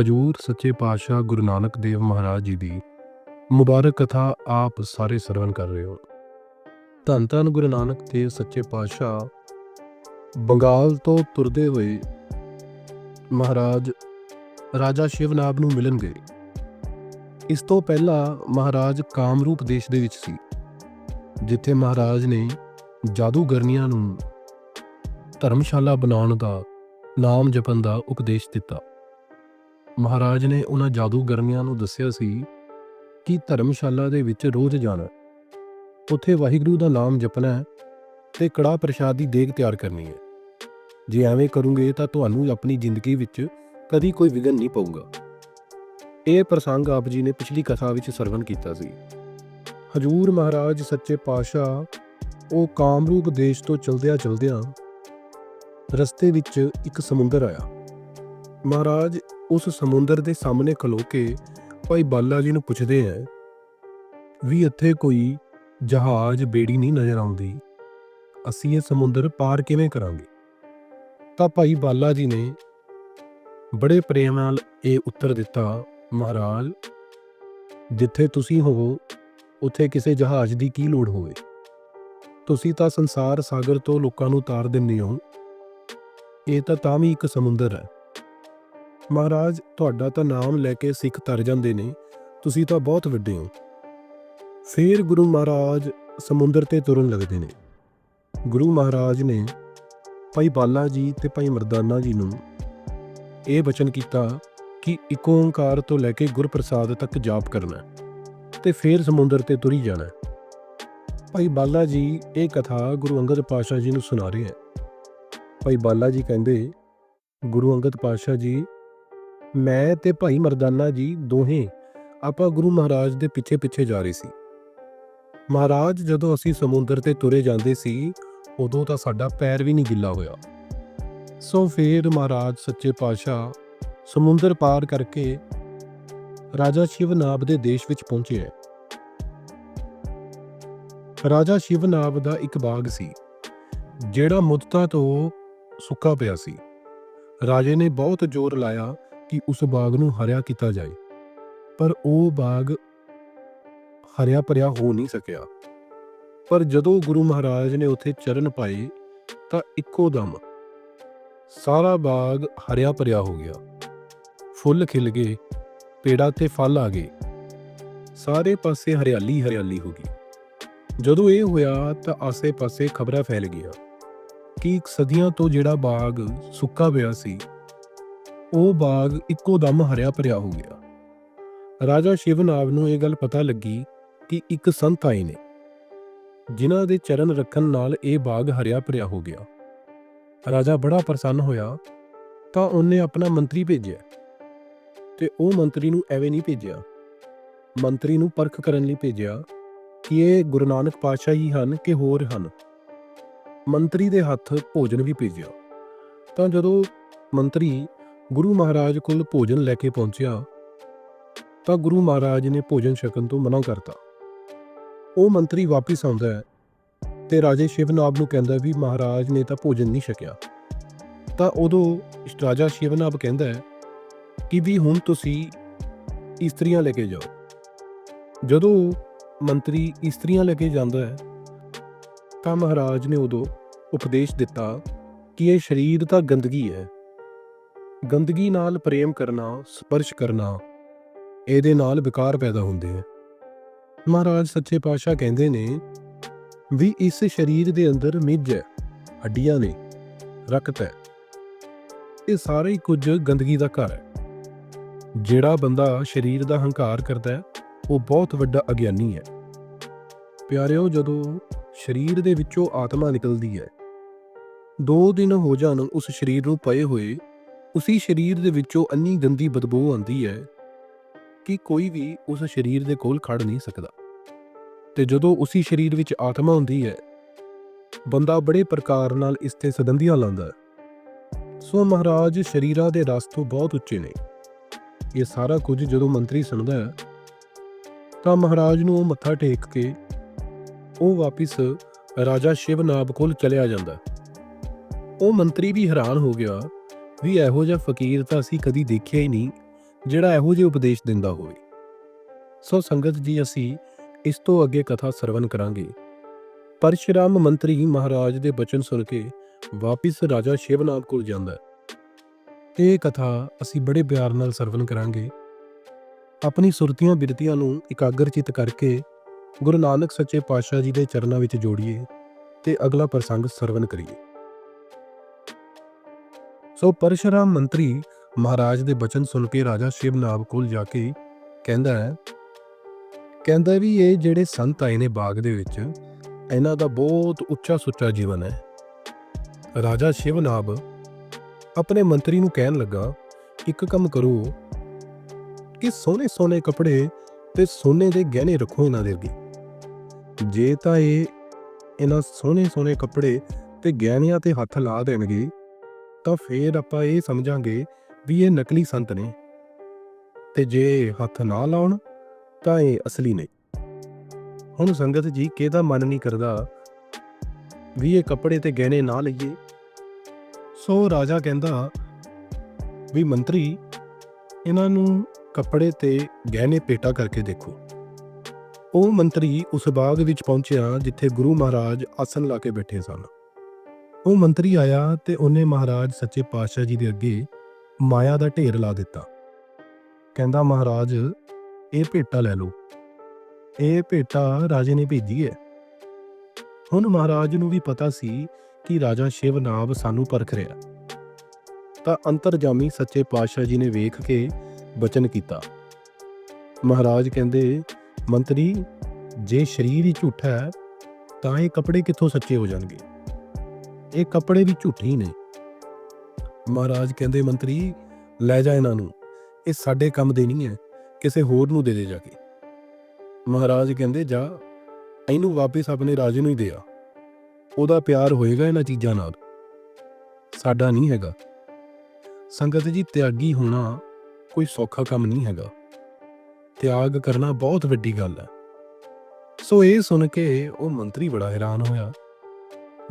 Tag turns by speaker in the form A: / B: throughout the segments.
A: ਹਜੂਰ ਸੱਚੇ ਪਾਤਸ਼ਾਹ ਗੁਰੂ ਨਾਨਕ ਦੇਵ ਮਹਾਰਾਜ ਜੀ ਦੀ ਮੁਬਾਰਕ ਕਥਾ ਆਪ ਸਾਰੇ ਸਰਵਨ ਕਰ ਰਹੇ ਹੋ। ਧੰਨ ਧੰਨ ਗੁਰੂ ਨਾਨਕ ਦੇਵ ਸੱਚੇ ਪਾਤਸ਼ਾਹ। ਬੰਗਾਲ ਤੋਂ ਤੁਰਦੇ ਹੋਏ ਮਹਾਰਾਜ ਰਾਜਾ ਸ਼ਿਵਨਾਬ ਨੂੰ ਮਿਲਣ ਗਏ ਇਸ ਤੋਂ ਪਹਿਲਾਂ ਮਹਾਰਾਜ ਕਾਮਰੂਪ ਦੇਸ਼ ਦੇ ਵਿੱਚ ਸੀ, ਜਿੱਥੇ ਮਹਾਰਾਜ ਨੇ ਜਾਦੂਗਰਨੀਆਂ ਨੂੰ ਧਰਮਸ਼ਾਲਾ ਬਣਾਉਣ ਦਾ ਨਾਮ ਜਪਣ ਦਾ ਉਪਦੇਸ਼ ਦਿੱਤਾ। ਮਹਾਰਾਜ ਨੇ ਉਹਨਾਂ ਜਾਦੂਗਰਨੀਆਂ ਨੂੰ ਦੱਸਿਆ ਸੀ ਕਿ ਧਰਮਸ਼ਾਲਾ ਦੇ ਵਿੱਚ ਰੋਜ਼ ਜਾਣਾ। ਉੱਥੇ ਵਾਹਿਗੁਰੂ ਦਾ ਨਾਮ ਜਪਣਾ ਹੈ ਤੇ ਕੜਾ ਪ੍ਰਸ਼ਾਦ ਦੀ ਦੇਗ ਤਿਆਰ ਕਰਨੀ ਹੈ। ਜੇ ਐਵੇਂ ਕਰੋਗੇ ਤਾਂ ਤੁਹਾਨੂੰ ਆਪਣੀ ਜ਼ਿੰਦਗੀ ਵਿੱਚ ਕਦੀ ਕੋਈ ਵਿਗਨ ਨਹੀਂ ਪਊਗਾ। ਇਹ ਪ੍ਰਸੰਗ ਆਪ ਜੀ ਨੇ ਪਿਛਲੀ ਕਥਾ ਵਿੱਚ ਸਰਵਣ ਕੀਤਾ ਸੀ। ਹਜੂਰ ਮਹਾਰਾਜ ਸੱਚੇ ਪਾਤਸ਼ਾਹ, ਉਹ ਕਾਮਰੂਪ ਦੇਸ਼ ਤੋਂ ਚਲਦਿਆਂ ਚਲਦਿਆਂ ਰਸਤੇ ਵਿੱਚ ਇੱਕ ਸਮੁੰਦਰ ਆਇਆ। ਮਹਾਰਾਜ ਉਸ ਸਮੁੰਦਰ ਦੇ ਸਾਹਮਣੇ ਖਲੋ ਕੇ ਭਾਈ ਬਾਲਾ ਜੀ ਨੂੰ ਪੁੱਛਦੇ ਐ ਵੀ ਇੱਥੇ ਕੋਈ ਜਹਾਜ਼ ਬੇੜੀ ਨਹੀਂ ਨਜ਼ਰ ਆਉਂਦੀ। ਅਸੀਂ ਇਹ ਸਮੁੰਦਰ ਪਾਰ ਕਿਵੇਂ ਕਰਾਂਗੇ? ਤਾਂ ਭਾਈ ਬਾਲਾ ਜੀ ਨੇ ਬੜੇ ਪ੍ਰੇਮ ਨਾਲ ਇਹ ਉੱਤਰ ਦਿੱਤਾ, ਮਹਾਰਾਜ, ਜਿੱਥੇ ਤੁਸੀਂ ਹੋਵੋ ਉੱਥੇ ਕਿਸੇ ਜਹਾਜ਼ ਦੀ ਕੀ ਲੋੜ ਹੋਵੇ? ਤੁਸੀਂ ਤਾਂ ਸੰਸਾਰ ਸਾਗਰ ਤੋਂ ਲੋਕਾਂ ਨੂੰ ਤਾਰ ਦਿੰਦੇ ਹੋ। ਇਹ ਤਾਂ ਤਾਂ ਵੀ ਇੱਕ ਸਮੁੰਦਰ ਹੈ। ਮਹਾਰਾਜ, ਤੁਹਾਡਾ ਤਾਂ ਨਾਮ ਲੈ ਕੇ ਸਿੱਖ ਤਰ ਜਾਂਦੇ ਨੇ। ਤੁਸੀਂ ਤਾਂ ਬਹੁਤ ਵੱਡੇ ਹੋ। ਫਿਰ ਗੁਰੂ ਮਹਾਰਾਜ ਸਮੁੰਦਰ ਤੇ ਤੁਰਨ ਲੱਗਦੇ ਨੇ। ਗੁਰੂ ਮਹਾਰਾਜ ਨੇ ਭਾਈ ਬਾਲਾ ਜੀ ਤੇ ਭਾਈ ਮਰਦਾਨਾ ਜੀ ਨੂੰ ਇਹ ਬਚਨ ਕੀਤਾ ਕਿ ਇੱਕ ਓੰਕਾਰ ਤੋਂ ਲੈ ਕੇ ਗੁਰਪ੍ਰਸਾਦ ਤੱਕ ਜਾਪ ਕਰਨਾ ਹੈ ਤੇ ਫਿਰ ਸਮੁੰਦਰ ਤੇ ਤੁਰੀ ਜਾਣਾ। ਭਾਈ ਬਾਲਾ ਜੀ ਇਹ ਕਥਾ ਗੁਰੂ ਅੰਗਦ ਪਾਤਸ਼ਾਹ ਜੀ ਨੂੰ ਸੁਣਾ ਰਹੇ ਹੈ। ਭਾਈ ਬਾਲਾ ਜੀ ਕਹਿੰਦੇ, ਗੁਰੂ ਅੰਗਦ ਪਾਤਸ਼ਾਹ ਜੀ ਮੈਂ ਤੇ ਭਾਈ ਮਰਦਾਨਾ ਜੀ ਦੋਹੇ ਆਪਾਂ ਗੁਰੂ ਮਹਾਰਾਜ ਦੇ ਪਿੱਛੇ ਪਿੱਛੇ ਜਾ ਰਹੇ ਸੀ। ਮਹਾਰਾਜ ਜਦੋਂ ਅਸੀਂ ਸਮੁੰਦਰ ਤੇ ਤੁਰੇ ਜਾਂਦੇ ਸੀ, ਉਦੋਂ ਤਾਂ ਸਾਡਾ ਪੈਰ ਵੀ ਨਹੀਂ ਗਿੱਲਾ ਹੋਇਆ। ਸੋ ਫੇਰ ਮਹਾਰਾਜ ਸੱਚੇ ਪਾਤਸ਼ਾਹ ਸਮੁੰਦਰ ਪਾਰ ਕਰਕੇ ਰਾਜਾ ਸ਼ਿਵਨਾਬ ਦੇ ਦੇਸ਼ ਵਿੱਚ ਪਹੁੰਚੇ ਹੈ ਰਾਜਾ ਸ਼ਿਵਨਾਬ ਦਾ ਇੱਕ ਬਾਗ ਸੀ, ਜਿਹੜਾ ਮੁੱਦਤਾ ਤੋਂ ਸੁੱਕਾ ਪਿਆ ਸੀ। ਰਾਜੇ ਨੇ ਬਹੁਤ ਜ਼ੋਰ ਲਾਇਆ ਕਿ ਉਸ ਬਾਗ ਨੂੰ ਹਰਿਆ ਕੀਤਾ ਜਾਏ। ਪਰ ਉਹ ਬਾਗ ਹਰਿਆ ਭਰਿਆ ਹੋ ਨਹੀਂ ਸਕਿਆ। ਪਰ ਜਦੋਂ ਗੁਰੂ ਮਹਾਰਾਜ ਨੇ ਉੱਥੇ ਚਰਨ ਪਾਏ, ਤਾਂ ਇੱਕੋ ਦਮ ਸਾਰਾ ਬਾਗ ਹਰਿਆ ਭਰਿਆ ਹੋ ਗਿਆ। ਫੁੱਲ ਖਿਲ ਗਏ, ਪੇੜਾਂ ਤੇ ਫਲ ਆ ਗਏ। ਸਾਰੇ ਪਾਸੇ ਹਰਿਆਲੀ ਹਰਿਆਲੀ ਹੋ ਗਈ। ਜਦੋਂ ਇਹ ਹੋਇਆ, ਤਾਂ ਆਸੇ-ਪਾਸੇ ਖਬਰਾਂ ਫੈਲ ਗਈਆਂ ਕਿ ਸਦੀਆਂ ਤੋਂ ਜਿਹੜਾ ਬਾਗ ਸੁੱਕਾ ਪਿਆ ਸੀ ਉਹ ਬਾਗ ਇੱਕੋ ਦਮ ਹਰਿਆ ਭਰਿਆ ਹੋ ਗਿਆ। ਰਾਜਾ ਸ਼ਿਵਨਾਵ ਨੂੰ ਇਹ ਗੱਲ ਪਤਾ ਲੱਗੀ ਕਿ ਇੱਕ ਸੰਤ ਆਏ ਨੇ, ਜਿਨ੍ਹਾਂ ਦੇ ਚਰਨ ਰੱਖਣ ਨਾਲ ਇਹ ਬਾਗ ਹਰਿਆ ਭਰਿਆ ਹੋ ਗਿਆ। ਰਾਜਾ ਬੜਾ ਪ੍ਰਸੰਨ ਹੋਇਆ, ਤਾਂ ਉਹਨੇ ਆਪਣਾ ਮੰਤਰੀ ਭੇਜਿਆ ਤੇ ਉਹ ਮੰਤਰੀ ਨੂੰ ਐਵੇਂ ਨਹੀਂ ਭੇਜਿਆ। ਮੰਤਰੀ ਨੂੰ ਪਰਖ ਕਰਨ ਲਈ ਭੇਜਿਆ ਕਿ ਇਹ ਗੁਰੂ ਨਾਨਕ ਪਾਤਸ਼ਾਹ ਹੀ ਹਨ ਕਿ ਹੋਰ ਹਨ। ਮੰਤਰੀ ਦੇ ਹੱਥ ਭੋਜਨ ਵੀ ਭੇਜਿਆ। ਤਾਂ ਜਦੋਂ ਮੰਤਰੀ ਗੁਰੂ ਮਹਾਰਾਜ ਕੋਲ ਭੋਜਨ ਲੈ ਕੇ ਪਹੁੰਚਿਆ ਤਾਂ ਗੁਰੂ ਮਹਾਰਾਜ ਨੇ ਭੋਜਨ ਛਕਣ ਤੋਂ ਮਨਾ ਕਰਤਾ। ਉਹ ਮੰਤਰੀ ਵਾਪਸ ਆਉਂਦਾ ਹੈ ਤੇ ਰਾਜੇ ਸ਼ਿਵਨਾਬ ਨੂੰ ਕਹਿੰਦਾ ਵੀ ਮਹਾਰਾਜ ਨੇ ਤਾਂ ਭੋਜਨ ਨਹੀਂ ਛਕਿਆ। ਤਾਂ ਉਦੋਂ ਰਾਜਾ ਸ਼ਿਵਨਾਬ ਕਹਿੰਦਾ ਹੈ ਕਿ ਵੀ ਹੁਣ ਤੁਸੀਂ ਇਸਤਰੀਆਂ ਲੈ ਕੇ ਜਾਓ। ਜਦੋਂ ਮੰਤਰੀ ਇਸਤਰੀਆਂ ਲੈ ਕੇ ਜਾਂਦਾ ਹੈ ਤਾਂ ਮਹਾਰਾਜ ਨੇ ਉਦੋਂ ਉਪਦੇਸ਼ ਦਿੱਤਾ ਕਿ ਇਹ ਸਰੀਰ ਤਾਂ ਗੰਦਗੀ ਹੈ। ਗੰਦਗੀ ਨਾਲ ਪ੍ਰੇਮ ਕਰਨਾ, ਸਪਰਸ਼ ਕਰਨਾ, ਇਹਦੇ ਨਾਲ ਵਿਕਾਰ ਪੈਦਾ ਹੁੰਦੇ ਹੈ ਮਹਾਰਾਜ ਸੱਚੇ ਪਾਤਸ਼ਾਹ ਕਹਿੰਦੇ ਨੇ ਵੀ ਇਸ ਸਰੀਰ ਦੇ ਅੰਦਰ ਮਿੱਝ ਹੈ, ਹੱਡੀਆਂ ਨੇ, ਰਕਤ ਹੈ। ਇਹ ਸਾਰੇ ਹੀ ਕੁਝ ਗੰਦਗੀ ਦਾ ਘਰ ਹੈ। ਜਿਹੜਾ ਬੰਦਾ ਸਰੀਰ ਦਾ ਹੰਕਾਰ ਕਰਦਾ ਹੈ, ਉਹ ਬਹੁਤ ਵੱਡਾ ਅਗਿਆਨੀ ਹੈ। ਪਿਆਰਿਓ, ਜਦੋਂ ਸਰੀਰ ਦੇ ਵਿੱਚੋਂ ਆਤਮਾ ਨਿਕਲਦੀ ਹੈ, ਦੋ ਦਿਨ ਹੋ ਜਾਣ ਉਸ ਸਰੀਰ ਨੂੰ ਪਏ ਹੋਏ ਉਸੇ ਸਰੀਰ ਦੇ ਵਿੱਚੋਂ ਅੰਨੀ ਗੰਦੀ ਬਦਬੂ ਆਉਂਦੀ ਹੈ ਕਿ ਕੋਈ ਵੀ ਉਸ ਸਰੀਰ ਦੇ ਕੋਲ ਖੜ ਨਹੀਂ ਸਕਦਾ। ਤੇ ਜਦੋਂ ਉਸੇ ਸਰੀਰ ਵਿੱਚ ਆਤਮਾ ਹੁੰਦੀ ਹੈ, ਬੰਦਾ ਬੜੇ ਪ੍ਰਕਾਰ ਨਾਲ ਇਸ ਤੇ ਸਦੰਦੀਆਂ ਲਾਉਂਦਾ ਹੈ। ਸੋ ਮਹਾਰਾਜ ਸ਼ਰੀਰਾਂ ਦੇ ਰਸ ਤੋਂ ਬਹੁਤ ਉੱਚੇ ਨੇ। ਇਹ ਸਾਰਾ ਕੁਝ ਜਦੋਂ ਮੰਤਰੀ ਸੁਣਦਾ ਹੈ, ਤਾਂ ਮਹਾਰਾਜ ਨੂੰ ਉਹ ਮੱਥਾ ਟੇਕ ਕੇ ਉਹ ਵਾਪਿਸ ਰਾਜਾ ਸ਼ਿਵਨਾਬ ਕੋਲ ਚਲਿਆ ਜਾਂਦਾ। ਉਹ ਮੰਤਰੀ ਵੀ ਹੈਰਾਨ ਹੋ ਗਿਆ ਵੀ ਇਹੋ ਜਿਹਾ ਫਕੀਰ ਤਾਂ ਅਸੀਂ ਕਦੀ ਦੇਖਿਆ ਹੀ ਨਹੀਂ, ਜਿਹੜਾ ਇਹੋ ਜਿਹੇ ਉਪਦੇਸ਼ ਦਿੰਦਾ ਹੋਵੇ। ਸੋ ਸੰਗਤ ਜੀ, ਅਸੀਂ ਇਸ ਤੋਂ ਅੱਗੇ ਕਥਾ ਸਰਵਨ ਕਰਾਂਗੇ। ਪਰਸ਼ਰਾਮ ਮੰਤਰੀ ਮਹਾਰਾਜ ਦੇ ਬਚਨ ਸੁਣ ਕੇ ਵਾਪਿਸ ਰਾਜਾ ਸ਼ਿਵਨਾਗ ਕੋਲ ਜਾਂਦਾ ਇਹ ਕਥਾ ਅਸੀਂ ਬੜੇ ਪਿਆਰ ਨਾਲ ਸਰਵਨ ਕਰਾਂਗੇ। ਆਪਣੀ ਸੁਰਤੀਆਂ ਬਿਰਤੀਆਂ ਨੂੰ ਇਕਾਗਰਚਿਤ ਕਰਕੇ ਗੁਰੂ ਨਾਨਕ ਸੱਚੇ ਪਾਤਸ਼ਾਹ ਜੀ ਦੇ ਚਰਨਾਂ ਵਿੱਚ ਜੋੜੀਏ ਤੇ ਅਗਲਾ ਪ੍ਰਸੰਗ ਸਰਵਨ ਕਰੀਏ। ਸੋ ਪਰਸ਼ੁਰਾਮ ਮੰਤਰੀ ਮਹਾਰਾਜ ਦੇ ਬਚਨ ਸੁਣ ਕੇ ਰਾਜਾ ਸ਼ਿਵਨਾਬ ਕੋਲ ਜਾ ਕੇ ਕਹਿੰਦਾ ਹੈ, ਕਹਿੰਦਾ ਵੀ ਇਹ ਜਿਹੜੇ ਸੰਤ ਆਏ ਨੇ ਬਾਗ ਦੇ ਵਿੱਚ, ਇਹਨਾਂ ਦਾ ਬਹੁਤ ਉੱਚਾ ਸੁੱਚਾ ਜੀਵਨ ਹੈ। ਰਾਜਾ ਸ਼ਿਵਨਾਬ ਆਪਣੇ ਮੰਤਰੀ ਨੂੰ ਕਹਿਣ ਲੱਗਾ, ਇੱਕ ਕੰਮ ਕਰੋ ਕਿ ਸੋਹਣੇ ਸੋਹਣੇ ਕੱਪੜੇ ਤੇ ਸੋਨੇ ਦੇ ਗਹਿਣੇ ਰੱਖੋ ਇਹਨਾਂ ਦੇ ਅੱਗੇ। ਜੇ ਤਾਂ ਇਹ ਇਹਨਾਂ ਸੋਹਣੇ ਸੋਹਣੇ ਕੱਪੜੇ ਤੇ ਗਹਿਣਿਆਂ ਤੇ ਹੱਥ ਲਾ ਦੇਣਗੇ ਤਾਂ ਫੇਰ ਆਪਾਂ ਇਹ ਸਮਝਾਂਗੇ ਵੀ ਇਹ ਨਕਲੀ ਸੰਤ ਨੇ। ਤੇ ਜੇ ਹੱਥ ਨਾ ਲਾਉਣ, ਤਾਂ ਇਹ ਅਸਲੀ ਨੇ ਹੁਣ ਸੰਗਤ ਜੀ ਕਿਹਦਾ ਮਨ ਨਹੀਂ ਕਰਦਾ ਵੀ ਇਹ ਕੱਪੜੇ ਤੇ ਗਹਿਣੇ ਨਾ ਲਈਏ? ਸੋ ਰਾਜਾ ਕਹਿੰਦਾ ਵੀ ਮੰਤਰੀ, ਇਹਨਾਂ ਨੂੰ ਕੱਪੜੇ ਤੇ ਗਹਿਣੇ ਪੇਟਾ ਕਰਕੇ ਦੇਖੋ। ਉਹ ਮੰਤਰੀ ਉਸ ਬਾਗ ਵਿੱਚ ਪਹੁੰਚਿਆ ਜਿੱਥੇ ਗੁਰੂ ਮਹਾਰਾਜ ਆਸਨ ਲਾ ਕੇ ਬੈਠੇ ਸਨ। ਉਹ ਮੰਤਰੀ ਆਇਆ ਤੇ ਉਹਨੇ ਮਹਾਰਾਜ ਸੱਚੇ ਪਾਤਸ਼ਾਹ ਜੀ ਦੇ ਅੱਗੇ ਮਾਇਆ ਦਾ ਢੇਰ ਲਾ ਦਿੱਤਾ। ਕਹਿੰਦਾ, ਮਹਾਰਾਜ, ਇਹ ਭੇਟਾ ਲੈ ਲਓ। ਇਹ ਭੇਟਾ ਰਾਜੇ ਨੇ ਭੇਜੀ ਹੈ ਹੁਣ ਮਹਾਰਾਜ ਨੂੰ ਵੀ ਪਤਾ ਸੀ ਕਿ ਰਾਜਾ ਸ਼ਿਵਨਾਬ ਸਾਨੂੰ ਪਰਖ ਰਿਹਾ। ਤਾਂ ਅੰਤਰਜਾਮੀ ਸੱਚੇ ਪਾਤਸ਼ਾਹ ਜੀ ਨੇ ਵੇਖ ਕੇ ਬਚਨ ਕੀਤਾ। ਮਹਾਰਾਜ ਕਹਿੰਦੇ, ਮੰਤਰੀ, ਜੇ ਸਰੀਰ ਹੀ ਝੂਠਾ ਹੈ, ਤਾਂ ਇਹ ਕੱਪੜੇ ਕਿੱਥੋਂ ਸੱਚੇ ਹੋ ਜਾਣਗੇ? ਇਹ ਕੱਪੜੇ ਵੀ ਝੂਠੇ ਨੇ। ਮਹਾਰਾਜ ਕਹਿੰਦੇ, ਮੰਤਰੀ, ਲੈ ਜਾ ਇਹਨਾਂ ਨੂੰ। ਇਹ ਸਾਡੇ ਕੰਮ ਦੇ ਨਹੀਂ ਹੈ। ਕਿਸੇ ਹੋਰ ਨੂੰ ਦੇ ਦੇ ਜਾ ਕੇ। ਮਹਾਰਾਜ ਕਹਿੰਦੇ, ਜਾ, ਇਹਨੂੰ ਵਾਪਸ ਆਪਣੇ ਰਾਜੇ ਨੂੰ ਹੀ ਦੇ ਆ। ਉਹਦਾ ਪਿਆਰ ਹੋਏਗਾ ਇਹਨਾਂ ਚੀਜ਼ਾਂ ਨਾਲ। ਸਾਡਾ ਨਹੀਂ ਹੈਗਾ। ਸੰਗਤ ਜੀ, ਤਿਆਗੀ ਹੋਣਾ ਕੋਈ ਸੌਖਾ ਕੰਮ ਨਹੀਂ ਹੈਗਾ। ਤਿਆਗ ਕਰਨਾ ਬਹੁਤ ਵੱਡੀ ਗੱਲ ਹੈ। ਸੋ ਇਹ ਸੁਣ ਕੇ ਉਹ ਮੰਤਰੀ ਬੜਾ ਹੈਰਾਨ ਹੋਇਆ।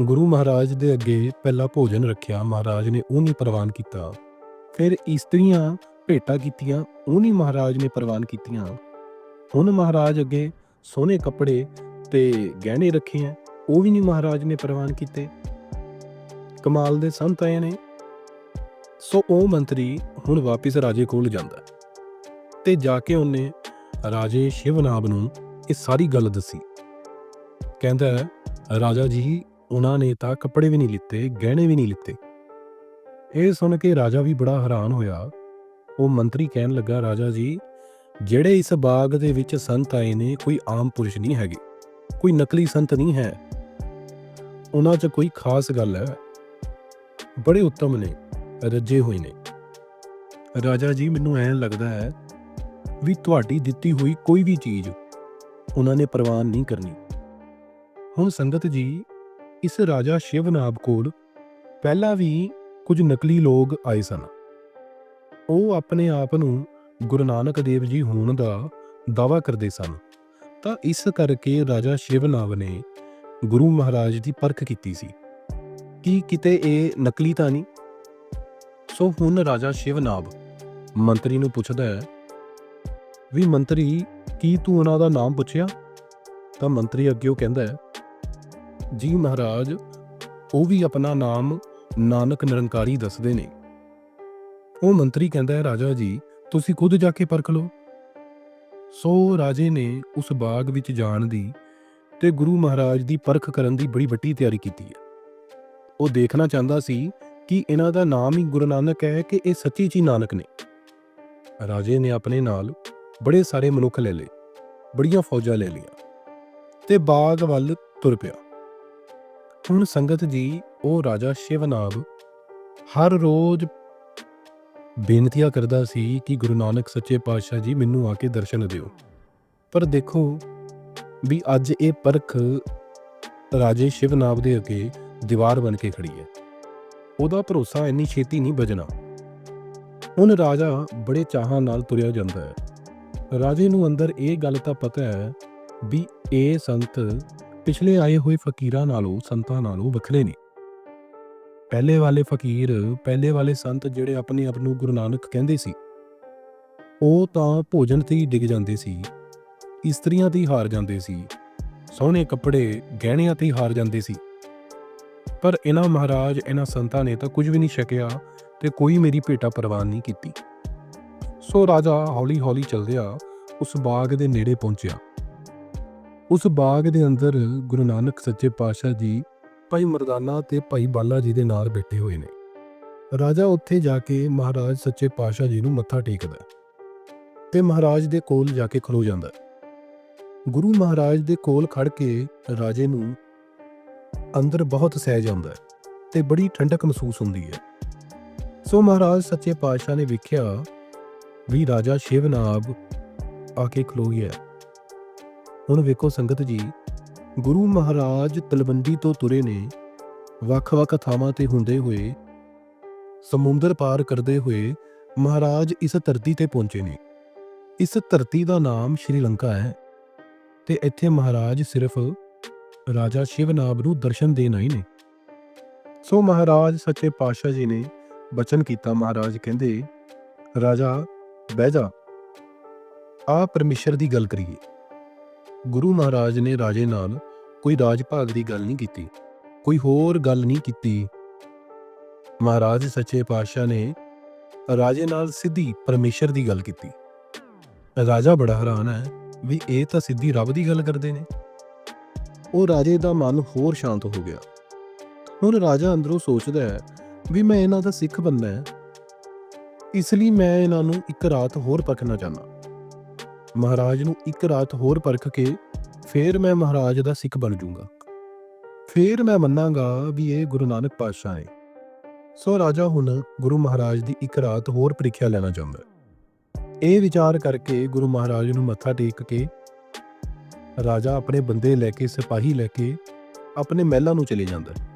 A: ਗੁਰੂ ਮਹਾਰਾਜ ਦੇ ਅੱਗੇ ਪਹਿਲਾ ਭੋਜਨ ਰੱਖਿਆ ਮਹਾਰਾਜ ਨੇ ਉਹ ਨਹੀਂ ਪ੍ਰਵਾਨ ਕੀਤਾ। ਫਿਰ ਇਸਤਰੀਆਂ ਭੇਟਾ ਕੀਤੀਆਂ ਉਹ ਨਹੀਂ ਮਹਾਰਾਜ ਨੇ ਪ੍ਰਵਾਨ ਕੀਤੀਆਂ। ਹੁਣ ਮਹਾਰਾਜ ਅੱਗੇ ਸੋਹਣੇ ਕੱਪੜੇ ਤੇ ਗਹਿਣੇ ਰੱਖੇ ਆ ਉਹ ਵੀ ਨਹੀਂ ਮਹਾਰਾਜ ਨੇ ਪ੍ਰਵਾਨ ਕੀਤੇ। ਕਮਾਲ ਦੇ ਸੰਤ ਆਏ ਨੇ। ਸੋ ਉਹ ਮੰਤਰੀ ਹੁਣ ਵਾਪਿਸ ਰਾਜੇ ਕੋਲ ਜਾਂਦਾ ਤੇ ਜਾ ਕੇ ਉਹਨੇ ਰਾਜੇ ਸ਼ਿਵਨਾਬ ਨੂੰ ਇਹ ਸਾਰੀ ਗੱਲ ਦੱਸੀ। ਕਹਿੰਦਾ ਹੈ, ਰਾਜਾ ਜੀ ਉਹਨਾਂ ਨੇ ਤਾਂ ਕੱਪੜੇ ਵੀ ਨਹੀਂ ਲਿੱਤੇ, ਗਹਿਣੇ ਵੀ ਨਹੀਂ ਲਿੱਤੇ। ਇਹ ਸੁਣ ਕੇ ਰਾਜਾ ਵੀ ਬੜਾ ਹੈਰਾਨ ਹੋਇਆ। ਉਹ ਮੰਤਰੀ ਕਹਿਣ ਲੱਗਾ, ਰਾਜਾ ਜੀ, ਜਿਹੜੇ ਇਸ ਬਾਗ ਦੇ ਵਿੱਚ ਸੰਤ ਆਏ ਨੇ, ਕੋਈ ਆਮ ਪੁਰਸ਼ ਨਹੀਂ ਹੈਗੇ। ਕੋਈ ਨਕਲੀ ਸੰਤ ਨਹੀਂ ਹੈ। ਉਹਨਾਂ 'ਚ ਕੋਈ ਖਾਸ ਗੱਲ ਹੈ। ਬੜੇ ਉੱਤਮ ਨੇ, ਰੱਜੇ ਹੋਏ ਨੇ। ਰਾਜਾ ਜੀ, ਮੈਨੂੰ ਐਂ ਲੱਗਦਾ ਹੈ ਵੀ ਤੁਹਾਡੀ ਦਿੱਤੀ ਹੋਈ ਕੋਈ ਵੀ ਚੀਜ਼, ਉਹਨਾਂ ਨੇ ਪ੍ਰਵਾਨ ਨਹੀਂ ਕਰਨੀ। ਹੁਣ ਸੰਗਤ ਜੀ ਇਸ ਰਾਜਾ ਸ਼ਿਵਨਾਬ ਕੋਲ ਪਹਿਲਾਂ ਵੀ ਕੁਝ ਨਕਲੀ ਲੋਕ ਆਏ ਸਨ। ਉਹ ਆਪਣੇ ਆਪ ਨੂੰ ਗੁਰੂ ਨਾਨਕ ਦੇਵ ਜੀ ਹੋਣ ਦਾ ਦਾਵਾ ਕਰਦੇ ਸਨ। ਤਾਂ ਇਸ ਕਰਕੇ ਰਾਜਾ ਸ਼ਿਵਨਾਬ ਨੇ ਗੁਰੂ ਮਹਾਰਾਜ ਦੀ ਪਰਖ ਕੀਤੀ ਸੀ। ਕਿ ਕਿਤੇ ਇਹ ਨਕਲੀ ਤਾਂ ਨਹੀਂ? ਸੋ ਹੁਣ ਰਾਜਾ ਸ਼ਿਵਨਾਬ ਮੰਤਰੀ ਨੂੰ ਪੁੱਛਦਾ ਹੈ, ਵੀ ਮੰਤਰੀ, ਕੀ ਤੂੰ ਉਹਨਾਂ ਦਾ ਨਾਮ ਪੁੱਛਿਆ? ਤਾਂ ਮੰਤਰੀ ਅੱਗੇ ਉਹ ਕਹਿੰਦਾ ਹੈ ਜੀ ਮਹਾਰਾਜ, ਉਹ ਵੀ ਆਪਣਾ ਨਾਮ ਨਾਨਕ ਨਿਰੰਕਾਰੀ ਦੱਸਦੇ ਨੇ। ਉਹ ਮੰਤਰੀ ਕਹਿੰਦਾ ਹੈ, ਰਾਜਾ ਜੀ, ਤੁਸੀਂ ਖੁਦ ਜਾ ਕੇ ਪਰਖ ਲਓ। ਸੋ ਰਾਜੇ ਨੇ ਉਸ ਬਾਗ ਵਿੱਚ ਜਾਣ ਦੀ ਤੇ ਗੁਰੂ ਮਹਾਰਾਜ ਦੀ ਪਰਖ ਕਰਨ ਦੀ ਬੜੀ ਵੱਡੀ ਤਿਆਰੀ ਕੀਤੀ ਹੈ। ਉਹ ਦੇਖਣਾ ਚਾਹੁੰਦਾ ਸੀ ਕਿ ਇਹਨਾਂ ਦਾ ਨਾਮ ਹੀ ਗੁਰੂ ਨਾਨਕ ਹੈ ਕਿ ਇਹ ਸੱਚੀ ਚੀ ਨਾਨਕ ਨੇ। ਰਾਜੇ ਨੇ ਆਪਣੇ ਨਾਲ ਬੜੇ ਸਾਰੇ ਮਨੁੱਖ ਲੈ ਲਏ, ਬੜੀਆਂ ਫੌਜਾਂ ਲੈ ਲਈਆਂ ਤੇ ਬਾਗ ਵੱਲ ਤੁਰ ਪਿਆ। ਹੁਣ ਸੰਗਤ ਜੀ, ਉਹ ਰਾਜਾ ਸ਼ਿਵਨਾਬ ਹਰ ਰੋਜ਼ ਬੇਨਤੀਆਂ ਕਰਦਾ ਸੀ ਕਿ ਗੁਰੂ ਨਾਨਕ ਸੱਚੇ ਪਾਤਸ਼ਾਹ ਜੀ ਮੈਨੂੰ ਆ ਕੇ ਦਰਸ਼ਨ ਦਿਓ। ਪਰ ਦੇਖੋ ਵੀ ਅੱਜ ਇਹ ਪਰਖ ਰਾਜੇ ਸ਼ਿਵਨਾਬ ਦੇ ਅੱਗੇ ਦੀਵਾਰ ਬਣ ਕੇ ਖੜੀ ਹੈ। ਉਹਦਾ ਭਰੋਸਾ ਇੰਨੀ ਛੇਤੀ ਨਹੀਂ ਬਜਣਾ ਹੁਣ ਰਾਜਾ ਬੜੇ ਚਾਹਾਂ ਨਾਲ ਤੁਰਿਆ ਜਾਂਦਾ ਹੈ। ਰਾਜੇ ਨੂੰ ਅੰਦਰ ਇਹ ਗੱਲ ਤਾਂ ਪਤਾ ਹੈ ਵੀ ਇਹ ਸੰਤ ਪਿਛਲੇ ਆਏ ਹੋਏ ਫਕੀਰਾਂ ਨਾਲੋਂ, ਸੰਤਾਂ ਨਾਲੋਂ ਵੱਖਰੇ ਨੇ। ਪਹਿਲੇ ਵਾਲੇ ਫਕੀਰ, ਪਹਿਲੇ ਵਾਲੇ ਸੰਤ ਜਿਹੜੇ ਆਪਣੇ ਆਪ ਨੂੰ ਗੁਰੂ ਨਾਨਕ ਕਹਿੰਦੇ ਸੀ, ਉਹ ਤਾਂ ਭੋਜਨ ਤੇ ਹੀ ਡਿੱਗ ਜਾਂਦੇ ਸੀ, ਇਸਤਰੀਆਂ ਤੇ ਹੀ ਹਾਰ ਜਾਂਦੇ ਸੀ, ਸੋਹਣੇ ਕੱਪੜੇ ਗਹਿਣਿਆਂ ਤੇ ਹੀ ਹਾਰ ਜਾਂਦੇ ਸੀ। ਪਰ ਇਹਨਾਂ ਮਹਾਰਾਜ, ਇਹਨਾਂ ਸੰਤਾਂ ਨੇ ਤਾਂ ਕੁਝ ਵੀ ਨਹੀਂ ਛਕਿਆ ਤੇ ਕੋਈ ਮੇਰੀ ਭੇਟਾ ਪ੍ਰਵਾਨ ਨਹੀਂ ਕੀਤੀ। ਸੋ ਰਾਜਾ ਹੌਲੀ ਹੌਲੀ ਚੱਲਦਿਆ ਉਸ ਬਾਗ ਦੇ ਨੇੜੇ ਪਹੁੰਚਿਆ। ਉਸ ਬਾਗ ਦੇ ਅੰਦਰ ਗੁਰੂ ਨਾਨਕ ਸੱਚੇ ਪਾਤਸ਼ਾਹ ਜੀ, ਭਾਈ ਮਰਦਾਨਾ ਤੇ ਭਾਈ ਬਾਲਾ ਜੀ ਦੇ ਨਾਲ ਬੈਠੇ ਹੋਏ ਨੇ। ਰਾਜਾ ਉੱਥੇ ਜਾ ਕੇ ਮਹਾਰਾਜ ਸੱਚੇ ਪਾਤਸ਼ਾਹ ਜੀ ਨੂੰ ਮੱਥਾ ਟੇਕਦਾ ਤੇ ਮਹਾਰਾਜ ਦੇ ਕੋਲ ਜਾ ਕੇ ਖਲੋ ਜਾਂਦਾ ਗੁਰੂ ਮਹਾਰਾਜ ਦੇ ਕੋਲ ਖੜ ਕੇ ਰਾਜੇ ਨੂੰ ਅੰਦਰ ਬਹੁਤ ਸਹਿਜ ਆਉਂਦਾ ਹੈ ਤੇ ਬੜੀ ਠੰਡਕ ਮਹਿਸੂਸ ਹੁੰਦੀ ਹੈ। ਸੋ ਮਹਾਰਾਜ ਸੱਚੇ ਪਾਤਸ਼ਾਹ ਨੇ ਵੇਖਿਆ ਵੀ ਰਾਜਾ ਸ਼ਿਵਨਾਬ ਆ ਕੇ ਖਲੋ ਗਿਆ ਹੁਣ ਵੇਖੋ ਸੰਗਤ ਜੀ, ਗੁਰੂ ਮਹਾਰਾਜ ਤਲਵੰਡੀ ਤੋਂ ਤੁਰੇ ਨੇ ਵੱਖ-ਵੱਖ ਥਾਵਾਂ ਤੇ ਹੁੰਦੇ ਹੋਏ, ਸਮੁੰਦਰ ਪਾਰ ਕਰਦੇ ਹੋਏ ਮਹਾਰਾਜ ਇਸ ਧਰਤੀ ਤੇ ਪਹੁੰਚੇ ਨੇ। ਇਸ ਧਰਤੀ ਦਾ ਨਾਮ ਸ਼੍ਰੀਲੰਕਾ ਹੈ ਤੇ ਇੱਥੇ ਮਹਾਰਾਜ ਸਿਰਫ ਰਾਜਾ ਸ਼ਿਵਨਾਬ ਨੂੰ ਦਰਸ਼ਨ ਦੇਣ ਆਏ ਨੇ। ਸੋ ਮਹਾਰਾਜ ਸੱਚੇ ਪਾਤਸ਼ਾਹ ਜੀ ਨੇ ਬਚਨ ਕੀਤਾ ਮਹਾਰਾਜ ਕਹਿੰਦੇ, ਰਾਜਾ, ਬਹਿ ਜਾ ਆ ਪਰਮੇਸ਼ਰ ਦੀ ਗੱਲ ਕਰੀਏ। ਗੁਰੂ ਮਹਾਰਾਜ ਨੇ ਰਾਜੇ ਨਾਲ ਕੋਈ ਰਾਜ ਭਾਗ ਦੀ ਗੱਲ ਨਹੀਂ ਕੀਤੀ, ਕੋਈ ਹੋਰ ਗੱਲ ਨਹੀਂ ਕੀਤੀ। ਮਹਾਰਾਜ ਸੱਚੇ ਪਾਤਸ਼ਾਹ ਨੇ ਰਾਜੇ ਨਾਲ ਸਿੱਧੀ ਪਰਮੇਸ਼ਰ ਦੀ ਗੱਲ ਕੀਤੀ। ਰਾਜਾ ਬੜਾ ਹੈਰਾਨ ਹੈ ਵੀ ਇਹ ਤਾਂ ਸਿੱਧੀ ਰੱਬ ਦੀ ਗੱਲ ਕਰਦੇ ਨੇ। ਉਹ ਰਾਜੇ ਦਾ ਮਨ ਹੋਰ ਸ਼ਾਂਤ ਹੋ ਗਿਆ। ਹੁਣ ਰਾਜਾ ਅੰਦਰੋਂ ਸੋਚਦਾ ਹੈ ਵੀ ਮੈਂ ਇਹਨਾਂ ਦਾ ਸਿੱਖ ਬੰਦਾ ਹੈ। ਇਸ ਲਈ ਮੈਂ ਇਹਨਾਂ ਨੂੰ ਇੱਕ ਰਾਤ ਹੋਰ ਪਰਖਣਾ ਚਾਹੁੰਦਾ। ਮਹਾਰਾਜ ਨੂੰ ਇੱਕ ਰਾਤ ਹੋਰ ਪਰਖ ਕੇ ਫੇਰ ਮੈਂ ਮਹਾਰਾਜ ਦਾ ਸਿੱਖ ਬਣ ਜਾਊਂਗਾ। ਫੇਰ ਮੈਂ ਮੰਨਾਂਗਾ ਵੀ ਇਹ ਗੁਰੂ ਨਾਨਕ ਪਾਤਸ਼ਾਹ ਹੈ ਸੋ ਰਾਜਾ ਹੁਣ ਗੁਰੂ ਮਹਾਰਾਜ ਦੀ ਇੱਕ ਰਾਤ ਹੋਰ ਪ੍ਰੀਖਿਆ ਲੈਣਾ ਚਾਹੁੰਦਾ ਇਹ ਵਿਚਾਰ ਕਰਕੇ ਗੁਰੂ ਮਹਾਰਾਜ ਨੂੰ ਮੱਥਾ ਟੇਕ ਕੇ ਰਾਜਾ ਆਪਣੇ ਬੰਦੇ ਲੈ ਕੇ, ਸਿਪਾਹੀ ਲੈ ਕੇ ਆਪਣੇ ਮਹਿਲਾਂ ਨੂੰ ਚਲੇ ਜਾਂਦਾ ਹੈ।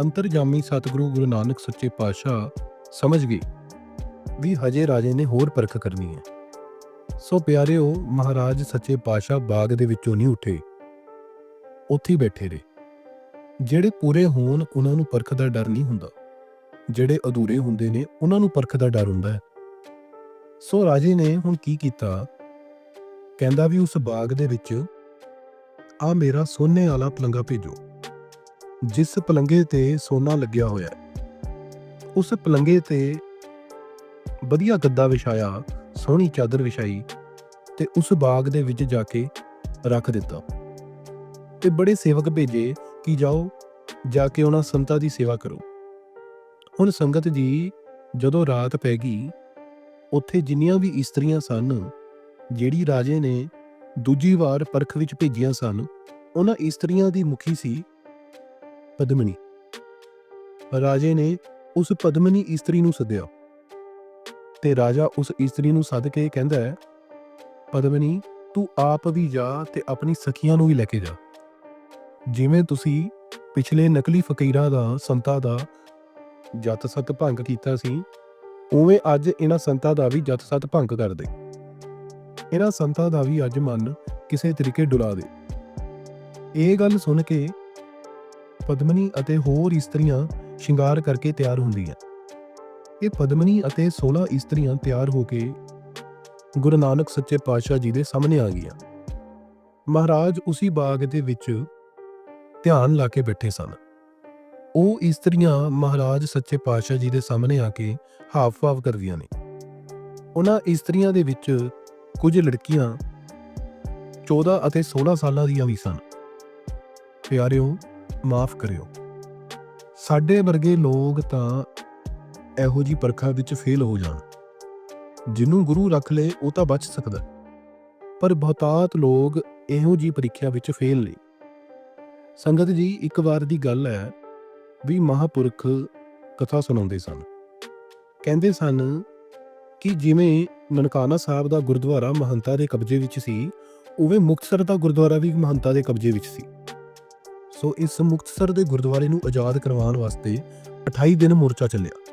A: ਅੰਤਰਜਾਮੀ ਸਤਿਗੁਰੂ ਗੁਰੂ ਨਾਨਕ ਸੱਚੇ ਪਾਤਸ਼ਾਹ ਸਮਝ ਗਏ ਵੀ ਹਜੇ ਰਾਜੇ ਨੇ ਹੋਰ ਪਰਖ ਕਰਨੀ ਹੈ। ਸੋ ਪਿਆਰਿਓ, ਮਹਾਰਾਜ ਸੱਚੇ ਪਾਤਸ਼ਾਹ ਬਾਗ ਦੇ ਵਿੱਚੋਂ ਨਹੀਂ ਉੱਠੇ। ਉੱਥੇ ਬੈਠੇ ਰਹੇ। ਜਿਹੜੇ ਪੂਰੇ ਹੋਣ, ਉਹਨਾਂ ਨੂੰ ਪਰਖ ਦਾ ਡਰ ਨਹੀਂ ਹੁੰਦਾ। ਜਿਹੜੇ ਅਧੂਰੇ ਹੁੰਦੇ ਨੇ, ਉਹਨਾਂ ਨੂੰ ਪਰਖ ਦਾ ਡਰ ਹੁੰਦਾ ਹੈ। ਸੋ ਰਾਜੇ ਨੇ ਹੁਣ ਕੀ ਕੀਤਾ? ਕਹਿੰਦਾ ਵੀ ਉਸ ਬਾਗ ਦੇ ਵਿੱਚ ਆ ਮੇਰਾ ਸੋਨੇ ਵਾਲਾ ਪਲੰਗਾ ਭੇਜੋ। ਜਿਸ ਪਲੰਗੇ ਤੇ ਸੋਨਾ ਲੱਗਿਆ ਹੋਇਆ ਹੈ। ਉਸ ਪਲੰਗੇ ਤੇ ਵਧੀਆ ਗੱਦਾ ਵਿਛਾਇਆ ਸੋਹਣੀ ਚਾਦਰ ਵਿਛਾਈ ਤੇ ਉਸ ਬਾਗ ਦੇ ਵਿੱਚ ਜਾ ਕੇ ਰੱਖ ਦਿੱਤਾ। ਤੇ ਬੜੇ ਸੇਵਕ ਭੇਜੇ ਕਿ ਜਾਓ, ਜਾ ਕੇ ਉਹਨਾਂ ਸੰਤਾਂ ਦੀ ਸੇਵਾ ਕਰੋ। ਹੁਣ ਸੰਗਤ ਜੀ, ਜਦੋਂ ਰਾਤ ਪੈ ਗਈ, ਉੱਥੇ ਜਿੰਨੀਆਂ ਵੀ ਇਸਤਰੀਆਂ ਸਨ, ਜਿਹੜੀ ਰਾਜੇ ਨੇ ਦੂਜੀ ਵਾਰ ਪਰਖ ਵਿੱਚ ਭੇਜੀਆਂ ਸਨ, ਉਹਨਾਂ ਇਸਤਰੀਆਂ ਦੀ ਮੁਖੀ ਸੀ ਪਦਮਨੀ। ਰਾਜੇ ਨੇ ਉਸ ਪਦਮਨੀ ਇਸਤਰੀ ਨੂੰ ਸੱਦਿਆ। ਤੇ ਰਾਜਾ ਉਸ ਇਸਤਰੀ ਨੂੰ ਸੱਦ ਕੇ ਕਹਿੰਦਾ ਹੈ, ਪਦਮਨੀ, ਤੂੰ ਆਪ ਵੀ ਜਾ ਤੇ ਆਪਣੀ ਸਖੀਆਂ ਨੂੰ ਵੀ ਲੈ ਕੇ ਜਾ। ਜਿਵੇਂ ਤੁਸੀਂ ਪਿਛਲੇ ਨਕਲੀ ਫਕੀਰਾਂ ਦਾ, ਸੰਤਾਂ ਦਾ ਜਤ ਸਤ ਭੰਗ ਕੀਤਾ ਸੀ, ਉਵੇਂ ਅੱਜ ਇਹਨਾਂ ਸੰਤਾਂ ਦਾ ਵੀ ਜਤ ਸਤ ਭੰਗ ਕਰ ਦੇ। ਇਹਨਾਂ ਸੰਤਾਂ ਦਾ ਵੀ ਅੱਜ ਮਨ ਕਿਸੇ ਤਰੀਕੇ ਡੁਲਾ ਦੇ। ਇਹ ਗੱਲ ਸੁਣ ਕੇ ਪਦਮਨੀ ਅਤੇ ਹੋਰ ਇਸਤਰੀਆਂ ਸ਼ਿੰਗਾਰ ਕਰਕੇ ਤਿਆਰ ਹੁੰਦੀਆਂ। ਇਹ ਪਦਮਨੀ ਅਤੇ 16 ਇਸਤਰੀਆਂ ਤਿਆਰ ਹੋ ਕੇ ਗੁਰੂ ਨਾਨਕ ਸੱਚੇ ਪਾਤਸ਼ਾਹ ਜੀ ਦੇ ਸਾਹਮਣੇ ਆ ਗਈਆਂ। ਮਹਾਰਾਜ ਉਸੇ ਬਾਗ ਦੇ ਵਿੱਚ ਧਿਆਨ ਲਾ ਕੇ ਬੈਠੇ ਸਨ। ਉਹ ਇਸਤਰੀਆਂ ਮਹਾਰਾਜ ਸੱਚੇ ਪਾਤਸ਼ਾਹ ਜੀ ਦੇ ਸਾਹਮਣੇ ਆ ਕੇ ਹਾਵ-ਭਾਵ ਕਰਦੀਆਂ ਨੇ। ਉਹਨਾਂ ਇਸਤਰੀਆਂ ਦੇ ਵਿੱਚ ਕੁਝ ਲੜਕੀਆਂ 14 ਅਤੇ 16 ਸਾਲਾਂ ਦੀਆਂ ਵੀ ਸਨ। ਪਿਆਰਿਓ, ਮਾਫ ਕਰਿਓ। ਸਾਡੇ ਵਰਗੇ ਲੋਕ ਤਾਂ ਇਹੋ ਜੀ ਪਰਖਾ ਵਿੱਚ ਫੇਲ ਹੋ ਜਾਣ। ਜਿਹਨੂੰ ਗੁਰੂ ਰੱਖ ਲੇ ਉਹ ਤਾਂ ਬਚ ਸਕਦਾ। ਪਰ ਬਹੁਤਾਤ ਲੋਕ ਇਹੋ ਜੀ ਪ੍ਰੀਖਿਆ ਵਿੱਚ ਫੇਲ ਨੇ। ਸੰਗਤ ਜੀ, ਇੱਕ ਵਾਰ ਦੀ ਗੱਲ ਹੈ ਵੀ ਮਹਾਪੁਰਖ ਕਥਾ ਸੁਣਾਉਂਦੇ ਸਨ। ਕਹਿੰਦੇ ਸਨ ਕਿ ਜਿਵੇਂ ਨਨਕਾਣਾ ਸਾਹਿਬ ਦਾ ਗੁਰਦੁਆਰਾ ਮਹੰਤਾ ਦੇ ਕਬਜ਼ੇ ਵਿੱਚ ਸੀ, ਉਵੇਂ ਮੁਕਤਸਰ ਦਾ ਗੁਰਦੁਆਰਾ ਵੀ ਮਹੰਤਾ ਦੇ ਕਬਜ਼ੇ ਵਿੱਚ ਸੀ। ਸੋ ਇਸ ਮੁਕਤਸਰ ਦੇ ਗੁਰਦੁਆਰੇ ਨੂੰ ਆਜ਼ਾਦ ਕਰਵਾਉਣ ਵਾਸਤੇ 28 ਦਿਨ ਮੋਰਚਾ ਚੱਲਿਆ।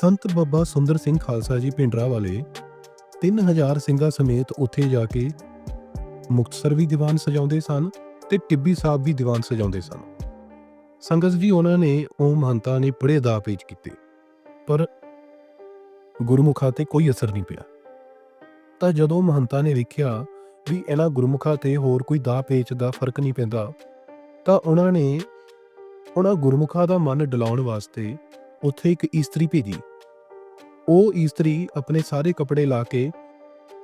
A: ਸੰਤ ਬਾਬਾ ਸੁੰਦਰ ਸਿੰਘ ਖਾਲਸਾ ਜੀ ਪਿੰਡਰਾ ਵਾਲੇ 3000 ਸਿੰਘਾਂ ਸਮੇਤ ਉੱਥੇ ਜਾ ਕੇ ਮੁਕਤਸਰ ਵੀ ਦੀਵਾਨ ਸਜਾਉਂਦੇ ਸਨ ਤੇ ਟਿੱਬੀ ਸਾਹਿਬ ਵੀ ਦੀਵਾਨ ਸਜਾਉਂਦੇ ਸਨ। ਸੰਗਤ ਜੀ ਉਹਨਾਂ ਨੇ ਉਹ ਮਹੰਤਾ ਨੇ ਬੜੇ ਦਾ ਪੇਚ ਕੀਤੇ, ਪਰ ਗੁਰਮੁਖਾਂ ਤੇ ਕੋਈ ਅਸਰ ਨਹੀਂ ਪਿਆ। ਤਾਂ ਜਦੋਂ ਮਹੰਤਾਂ ਨੇ ਵੇਖਿਆ ਵੀ ਇਹਨਾਂ ਗੁਰਮੁਖਾਂ ਤੇ ਹੋਰ ਕੋਈ ਦਾ ਪੇਚ ਦਾ ਫ਼ਰਕ ਨਹੀਂ ਪੈਂਦਾ, ਤਾਂ ਉਹਨਾਂ ਨੇ ਉਹਨਾਂ ਗੁਰਮੁਖਾਂ ਦਾ ਮਨ ਡਲਾਉਣ ਵਾਸਤੇ ਉੱਥੇ ਇੱਕ ਇਸਤਰੀ ਭੇਜੀ। ਉਹ ਇਸਤਰੀ ਆਪਣੇ ਸਾਰੇ ਕੱਪੜੇ ਲਾ ਕੇ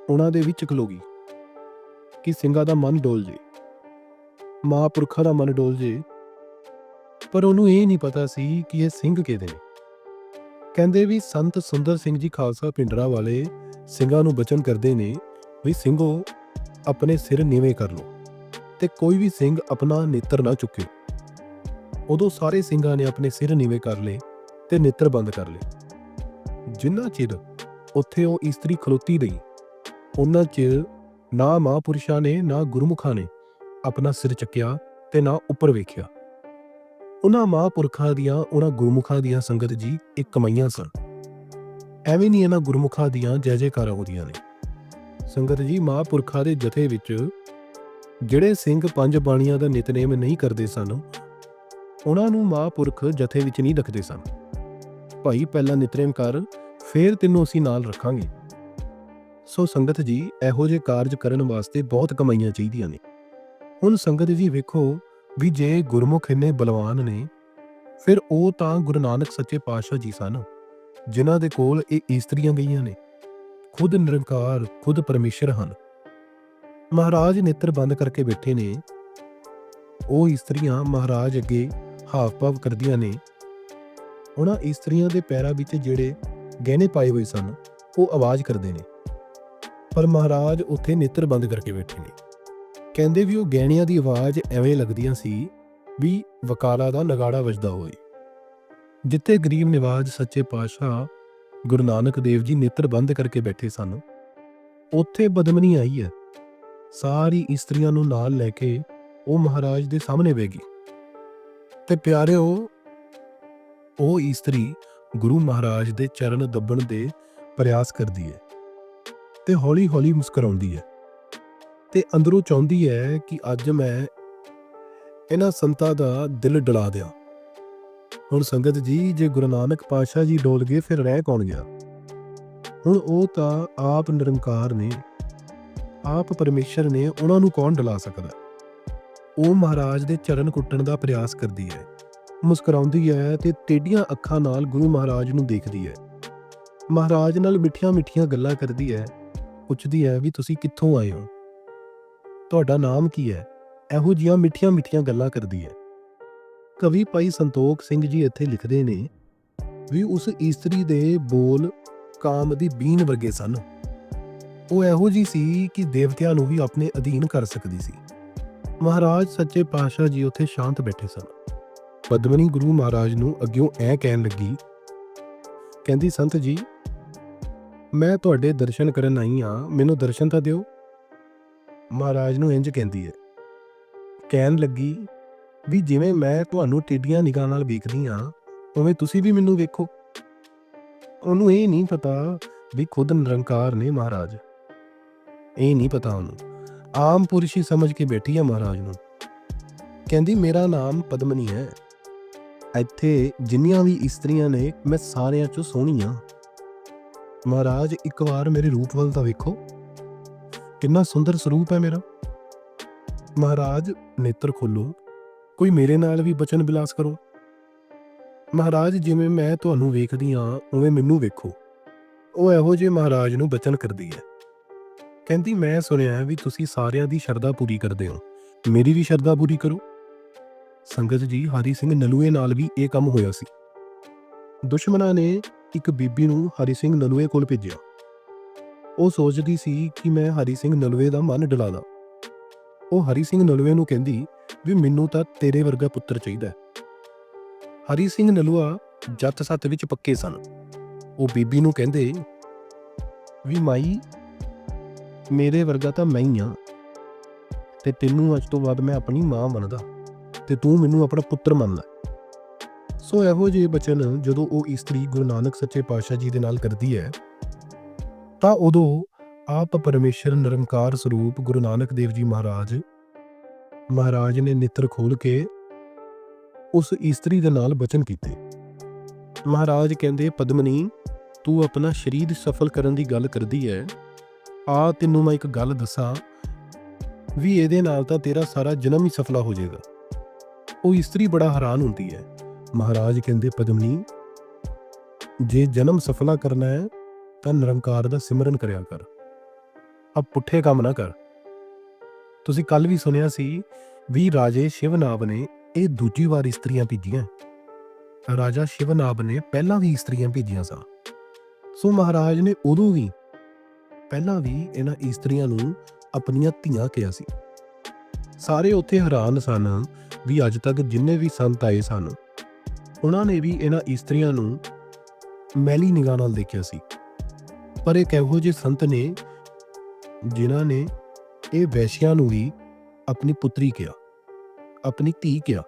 A: ਉਹਨਾਂ ਦੇ ਵਿੱਚ ਖਲੋਗੀ ਕਿ ਸਿੰਘਾਂ ਦਾ ਮਨ ਡੋਲ ਜੇ ਮਹਾਂਪੁਰਖਾਂ ਦਾ ਮਨ ਡੋਲ ਜੇ। ਪਰ ਉਹਨੂੰ ਇਹ ਨਹੀਂ ਪਤਾ ਸੀ ਕਿ ਇਹ ਸਿੰਘ ਕਿਹਦੇ ਨੇ। ਕਹਿੰਦੇ ਵੀ ਸੰਤ ਸੁੰਦਰ ਸਿੰਘ ਜੀ ਖਾਲਸਾ ਪਿੰਡਰਾ ਵਾਲੇ ਸਿੰਘਾਂ ਨੂੰ ਬਚਨ ਕਰਦੇ ਨੇ ਵੀ ਸਿੰਘੋ, ਆਪਣੇ ਸਿਰ ਨੀਵੇਂ ਕਰ ਲਓ ਤੇ ਕੋਈ ਵੀ ਸਿੰਘ ਆਪਣਾ ਨੇਤਰ ਨਾ ਚੁੱਕੇ। ਉਦੋਂ ਸਾਰੇ ਸਿੰਘਾਂ ਨੇ ਆਪਣੇ ਸਿਰ ਨੀਵੇਂ ਕਰ ਲਏ ਤੇ ਨੇਤਰ ਬੰਦ ਕਰ ਲਏ। ਜਿੰਨਾ ਚਿਰ ਉੱਥੇ ਉਹ ਇਸਤਰੀ ਖਲੋਤੀ ਰਹੀ ਉਹਨਾਂ ਚਿਰ ਨਾ ਮਹਾਂਪੁਰਸ਼ਾਂ ਨੇ, ਨਾ ਗੁਰਮੁਖਾਂ ਨੇ ਆਪਣਾ ਸਿਰ ਚੱਕਿਆ ਤੇ ਨਾ ਉੱਪਰ ਵੇਖਿਆ। ਉਹਨਾਂ ਮਹਾਂਪੁਰਖਾਂ ਦੀਆਂ, ਉਹਨਾਂ ਗੁਰਮੁਖਾਂ ਦੀਆਂ ਸੰਗਤ ਜੀ ਇੱਕ ਕਮਾਈਆਂ ਸਨ। ਐਵੇਂ ਨਹੀਂ ਇਹਨਾਂ ਗੁਰਮੁਖਾਂ ਦੀਆਂ ਜੈ ਜੈਕਾਰਾਂ ਹੁੰਦੀਆਂ ਨੇ। ਸੰਗਤ ਜੀ ਮਹਾਂਪੁਰਖਾਂ ਦੇ ਜਥੇ ਵਿੱਚ ਜਿਹੜੇ ਸਿੰਘ ਪੰਜ ਬਾਣੀਆਂ ਦਾ ਨਿਤਨੇਮ ਨਹੀਂ ਕਰਦੇ ਸਨ, ਉਹਨਾਂ ਨੂੰ ਮਹਾਂਪੁਰਖ ਜਥੇ ਵਿੱਚ ਨਹੀਂ ਰੱਖਦੇ ਸਨ। ਭਾਈ ਪਹਿਲਾਂ ਨਿਤਨੇਮ ਕਰ, ਫੇਰ ਤੈਨੂੰ ਅਸੀਂ ਨਾਲ ਰੱਖਾਂਗੇ। ਸੋ ਸੰਗਤ ਜੀ, ਇਹੋ ਜਿਹੇ ਕਾਰਜ ਕਰਨ ਵਾਸਤੇ ਬਹੁਤ ਕਮਾਈਆਂ ਚਾਹੀਦੀਆਂ ਨੇ। ਹੁਣ ਸੰਗਤ ਜੀ ਵੇਖੋ ਵੀ ਜੇ ਗੁਰਮੁਖ ਇੰਨੇ ਬਲਵਾਨ ਨੇ, ਫਿਰ ਉਹ ਤਾਂ ਗੁਰੂ ਨਾਨਕ ਸੱਚੇ ਪਾਤਸ਼ਾਹ ਜੀ ਸਨ, ਜਿਨ੍ਹਾਂ ਦੇ ਕੋਲ ਇਹ ਇਸਤਰੀਆਂ ਗਈਆਂ ਨੇ। ਖੁਦ ਨਿਰੰਕਾਰ, ਖੁਦ ਪਰਮੇਸ਼ਰ ਹਨ। ਮਹਾਰਾਜ ਨੇਤਰ ਬੰਦ ਕਰਕੇ ਬੈਠੇ ਨੇ। ਉਹ ਇਸਤਰੀਆਂ ਮਹਾਰਾਜ ਅੱਗੇ ਹਾਵ ਭਾਵ ਕਰਦੀਆਂ ਨੇ। ਉਹਨਾਂ ਇਸਤਰੀਆਂ ਦੇ ਪੈਰਾਂ ਵਿੱਚ ਜਿਹੜੇ ਗਹਿਣੇ ਪਾਏ ਹੋਏ ਸਨ, ਉਹ ਆਵਾਜ਼ ਕਰਦੇ ਨੇ। ਪਰ ਮਹਾਰਾਜ ਉੱਥੇ ਨੇਤਰ ਬੰਦ ਕਰਕੇ ਬੈਠੇ ਨੇ। ਕਹਿੰਦੇ ਵੀ ਉਹ ਗਹਿਣਿਆਂ ਦੀ ਆਵਾਜ਼ ਐਵੇਂ ਲੱਗਦੀਆਂ ਸੀ ਵੀ ਵਕਾਲਾ ਦਾ ਨਗਾੜਾ ਵੱਜਦਾ ਹੋਵੇ। ਜਿੱਥੇ ਗਰੀਬ ਨਿਵਾਜ ਸੱਚੇ ਪਾਤਸ਼ਾਹ ਗੁਰੂ ਨਾਨਕ ਦੇਵ ਜੀ ਨੇਤਰ ਬੰਦ ਕਰਕੇ ਬੈਠੇ ਸਨ, ਉੱਥੇ ਬਦਮਨੀ ਆਈ ਹੈ। ਸਾਰੀ ਇਸਤਰੀਆਂ ਨੂੰ ਨਾਲ ਲੈ ਕੇ ਉਹ ਮਹਾਰਾਜ ਦੇ ਸਾਹਮਣੇ ਬੈਗੀ ਤੇ ਪਿਆਰਿਓ ਉਹ ਇਸਤਰੀ ਗੁਰੂ ਮਹਾਰਾਜ ਦੇ ਚਰਨ ਦੱਬਣ ਦੇ ਪ੍ਰਯਾਸ ਕਰਦੀ ਹੈ ਤੇ ਹੌਲੀ-ਹੌਲੀ ਮੁਸਕਰਾਉਂਦੀ ਹੈ ਤੇ ਅੰਦਰੋਂ ਚਾਹੁੰਦੀ ਹੈ ਕਿ ਅੱਜ ਮੈਂ ਇਹਨਾਂ ਸੰਤਾਂ ਦਾ ਦਿਲ ਡਲਾ ਦਿਆਂ। ਹੁਣ ਸੰਗਤ ਜੀ, ਜੇ ਗੁਰੂ ਨਾਨਕ ਪਾਤਸ਼ਾਹ ਜੀ ਡੋਲ ਗਏ, ਫਿਰ ਰਹਿ ਕੌਣ ਗਿਆ? ਹੁਣ ਉਹ ਤਾਂ ਆਪ ਨਿਰੰਕਾਰ ਨੇ, ਆਪ ਪਰਮੇਸ਼ਰ ਨੇ ਉਹਨਾਂ ਨੂੰ ਕੌਣ ਡਲਾ ਸਕਦਾ? ਉਹ ਮਹਾਰਾਜ ਦੇ ਚਰਨ ਕੁੱਟਣ ਦਾ ਪ੍ਰਯਾਸ ਕਰਦੀ ਹੈ। ਮੁਸਕਰਾਉਂਦੀ ਹੈ ਤੇ ਟੇਡੀਆਂ ਅੱਖਾਂ ਨਾਲ ਗੁਰੂ ਮਹਾਰਾਜ ਨੂੰ ਦੇਖਦੀ ਹੈ। ਮਹਾਰਾਜ ਨਾਲ ਮਿੱਠੀਆਂ-ਮਿੱਠੀਆਂ ਗੱਲਾਂ ਕਰਦੀ ਹੈ, ਪੁੱਛਦੀ ਹੈ ਵੀ ਤੁਸੀਂ ਕਿੱਥੋਂ ਆਏ ਹੋ? ਤੁਹਾਡਾ ਨਾਮ ਕੀ ਹੈ? ਇਹੋ ਜੀਆਂ ਮਿੱਠੀਆਂ-ਮਿੱਠੀਆਂ ਗੱਲਾਂ ਕਰਦੀ ਹੈ। ਕਵੀ ਭਾਈ ਸੰਤੋਖ ਸਿੰਘ ਜੀ ਇੱਥੇ ਲਿਖਦੇ ਨੇ ਵੀ ਉਸ ਇਸਤਰੀ ਦੇ ਬੋਲ ਕਾਮ ਦੀ ਬੀਨ ਵਰਗੇ ਸਨ। ਉਹ ਇਹੋ ਜੀ ਸੀ ਕਿ ਦੇਵਤਿਆਂ ਨੂੰ ਵੀ ਆਪਣੇ ਅਧੀਨ ਕਰ ਸਕਦੀ ਸੀ। ਮਹਾਰਾਜ ਸੱਚੇ ਪਾਤਸ਼ਾਹ ਜੀ ਉੱਥੇ ਸ਼ਾਂਤ ਬੈਠੇ ਸਨ। ਪਦਮਨੀ ਗੁਰੂ ਮਹਾਰਾਜ ਨੂੰ ਅੱਗਿਓਂ ਐ ਕਹਿਣ ਲੱਗੀ, ਕਹਿੰਦੀ, ਸੰਤ ਜੀ, ਮੈਂ ਤੁਹਾਡੇ ਦਰਸ਼ਨ ਕਰਨ ਆਈ ਆ, ਮੈਨੂੰ ਦਰਸ਼ਨ ਤਾਂ ਦਿਓ। ਮਹਾਰਾਜ ਨੂੰ ਇੰਜ ਕਹਿੰਦੀ ਹੈ। ਕਹਿਣ ਲੱਗੀ, ਵੀ ਜਿਵੇਂ ਮੈਂ ਤੁਹਾਨੂੰ ਟਿੱਡੀਆਂ ਨਿਗਾਹ ਨਾਲ ਵੇਖਦੀ ਆ, ਉਵੇਂ ਤੁਸੀਂ ਵੀ ਮੈਨੂੰ ਵੇਖੋ। ਉਹਨੂੰ ਇਹ ਨਹੀਂ ਪਤਾ ਵੀ ਖੁਦ ਨਿਰੰਕਾਰ ਨੇ ਮਹਾਰਾਜ। ਇਹ ਨਹੀਂ ਪਤਾ ਉਹਨੂੰ। ਆਮ ਪੁਰਸ਼ੀ ਸਮਝ ਕੇ ਬੈਠੀ ਆ ਮਹਾਰਾਜ ਨੂੰ। ਕਹਿੰਦੀ, ਮੇਰਾ ਨਾਮ ਪਦਮਨੀ ਹੈ। ਇੱਥੇ ਜਿੰਨੀਆਂ ਵੀ ਇਸਤਰੀਆਂ ਨੇ, ਮੈਂ ਸਾਰਿਆਂ ਚੋਂ ਸੋਹਣੀ ਆ ਮਹਾਰਾਜ, ਇੱਕ ਵਾਰ ਮੇਰੇ ਰੂਪ ਵੱਲ ਤਾਂ ਵੇਖੋ। ਕਿੰਨਾ ਸੁੰਦਰ ਸਰੂਪ ਹੈ ਮੇਰਾ। ਮਹਾਰਾਜ, ਨੇਤਰ ਖੋਲੋ। ਕੋਈ ਮੇਰੇ ਨਾਲ ਵੀ ਬਚਨ ਬਿਲਾਸ ਕਰੋ। ਮਹਾਰਾਜ, ਜਿਵੇਂ ਮੈਂ ਤੁਹਾਨੂੰ ਵੇਖਦੀ ਆ ਉਵੇਂ ਮੈਨੂੰ ਵੇਖੋ। ਉਹ ਇਹੋ ਜਿਹੇ ਮਹਾਰਾਜ ਨੂੰ ਬਚਨ ਕਰਦੀ ਹੈ। ਕਹਿੰਦੀ, ਮੈਂ ਸੁਣਿਆ ਵੀ ਤੁਸੀਂ ਸਾਰਿਆਂ ਦੀ ਸ਼ਰਧਾ ਪੂਰੀ ਕਰਦੇ ਹੋ। ਮੇਰੀ ਵੀ ਸ਼ਰਧਾ ਪੂਰੀ ਕਰੋ। ਸੰਗਤ ਜੀ ਹਰੀ ਸਿੰਘ ਨਲੂਏ ਨਾਲ ਵੀ ਇਹ ਕੰਮ ਹੋਇਆ ਸੀ। ਦੁਸ਼ਮਣਾਂ ਨੇ ਇੱਕ ਬੀਬੀ ਨੂੰ ਹਰੀ ਸਿੰਘ ਨਲੂਏ ਕੋਲ ਭੇਜਿਆ। ਉਹ ਸੋਚਦੀ ਸੀ ਕਿ ਮੈਂ ਹਰੀ ਸਿੰਘ ਨਲੂਏ ਦਾ ਮਨ ਡਲਾ ਦਾਂ ਉਹ ਹਰੀ ਸਿੰਘ ਨਲੂਏ ਨੂੰ ਕਹਿੰਦੀ ਵੀ ਮੈਨੂੰ ਤਾਂ ਤੇਰੇ ਵਰਗਾ ਪੁੱਤਰ ਚਾਹੀਦਾ ਹਰੀ ਸਿੰਘ ਨਲੂਆ ਜੱਤ ਸੱਤ ਵਿੱਚ ਪੱਕੇ ਸਨ। ਉਹ ਬੀਬੀ ਨੂੰ ਕਹਿੰਦੇ ਵੀ ਮਾਈ, ਮੇਰੇ ਵਰਗਾ ਤਾਂ ਮੈਂ ਹੀ ਆ ਤੇ ਤੈਨੂੰ ਅੱਜ ਤੋਂ ਬਾਅਦ ਮੈਂ ਆਪਣੀ ਮਾਂ ਮੰਨਦਾ ਤੇ ਤੂੰ ਮੈਨੂੰ ਆਪਣਾ ਪੁੱਤਰ ਮੰਨਦਾ ਸੋ ਇਹੋ ਜਿਹੇ ਬਚਨ ਜਦੋਂ ਉਹ ਇਸਤਰੀ ਗੁਰੂ ਨਾਨਕ ਸੱਚੇ ਪਾਤਸ਼ਾਹ ਜੀ ਦੇ ਨਾਲ ਕਰਦੀ ਹੈ, ਤਾਂ ਉਦੋਂ ਆਪ ਪਰਮੇਸ਼ਰ ਨਿਰੰਕਾਰ ਸਰੂਪ ਗੁਰੂ ਨਾਨਕ ਦੇਵ ਜੀ ਮਹਾਰਾਜ ਮਹਾਰਾਜ ਨੇ ਨਿੱਤਰ ਖੋਲ ਕੇ ਉਸ ਇਸਤਰੀ ਦੇ ਨਾਲ ਬਚਨ ਕੀਤੇ। ਮਹਾਰਾਜ ਕਹਿੰਦੇ, ਪਦਮਨੀ, ਤੂੰ ਆਪਣਾ ਸ਼ਰੀਰ ਸਫਲ ਕਰਨ ਦੀ ਗੱਲ ਕਰਦੀ ਹੈ। ਆ, ਤੈਨੂੰ ਮੈਂ ਇੱਕ ਗੱਲ ਦੱਸਾਂ, ਵੀ ਇਹਦੇ ਨਾਲ ਤਾਂ ਤੇਰਾ ਸਾਰਾ ਜਨਮ ਹੀ ਸਫਲਾ ਹੋ ਜਾਏਗਾ। ਉਹ ਇਸਤਰੀ ਬੜਾ ਹੈਰਾਨ ਹੁੰਦੀ ਹੈ। ਮਹਾਰਾਜ ਕਹਿੰਦੇ, ਪਦਮਨੀ, ਜੇ ਜਨਮ ਸਫਲਾ ਕਰਨਾ ਹੈ, ਤਾਂ ਨਿਰੰਕਾਰ ਦਾ ਸਿਮਰਨ ਕਰਿਆ ਕਰ। ਆ ਪੁੱਠੇ ਕੰਮ ਨਾ ਕਰ। ਤੁਸੀਂ ਕੱਲ ਵੀ ਸੁਣਿਆ ਸੀ ਵੀ ਰਾਜੇ ਸ਼ਿਵਨਾਬ ਨੇ ਇਹ ਦੂਜੀ ਵਾਰ ਇਸਤਰੀਆਂ ਭੇਜੀਆਂ। ਰਾਜਾ ਸ਼ਿਵਨਾਬ ਨੇ ਪਹਿਲਾਂ ਵੀ ਇਸਤਰੀਆਂ ਭੇਜੀਆਂ ਸਨ ਸੋ ਮਹਾਰਾਜ ਨੇ ਉਦੋਂ ਵੀ, ਪਹਿਲਾਂ ਵੀ ਇਹਨਾਂ ਇਸਤਰੀਆਂ ਨੂੰ ਆਪਣੀਆਂ ਧੀਆਂ ਕਿਹਾ ਸੀ। ਸਾਰੇ ਉੱਥੇ ਹੈਰਾਨ ਸਨ ਵੀ ਅੱਜ ਤੱਕ ਜਿੰਨੇ ਵੀ ਸੰਤ ਆਏ ਸਨ, ਉਹਨਾਂ ਨੇ ਵੀ ਇਹਨਾਂ ਇਸਤਰੀਆਂ ਨੂੰ ਮੈਲੀ ਨਿਗਾਹ ਨਾਲ ਦੇਖਿਆ ਸੀ। ਪਰ ਇੱਕ ਇਹੋ ਜਿਹੇ ਸੰਤ ਨੇ ਜਿਨ੍ਹਾਂ ਨੇ ਇਹ ਵੈਸ਼ਿਆਂ ਨੂੰ ਵੀ ਆਪਣੀ ਪੁੱਤਰੀ ਕਿਹਾ, ਆਪਣੀ ਧੀ ਕਿਹਾ।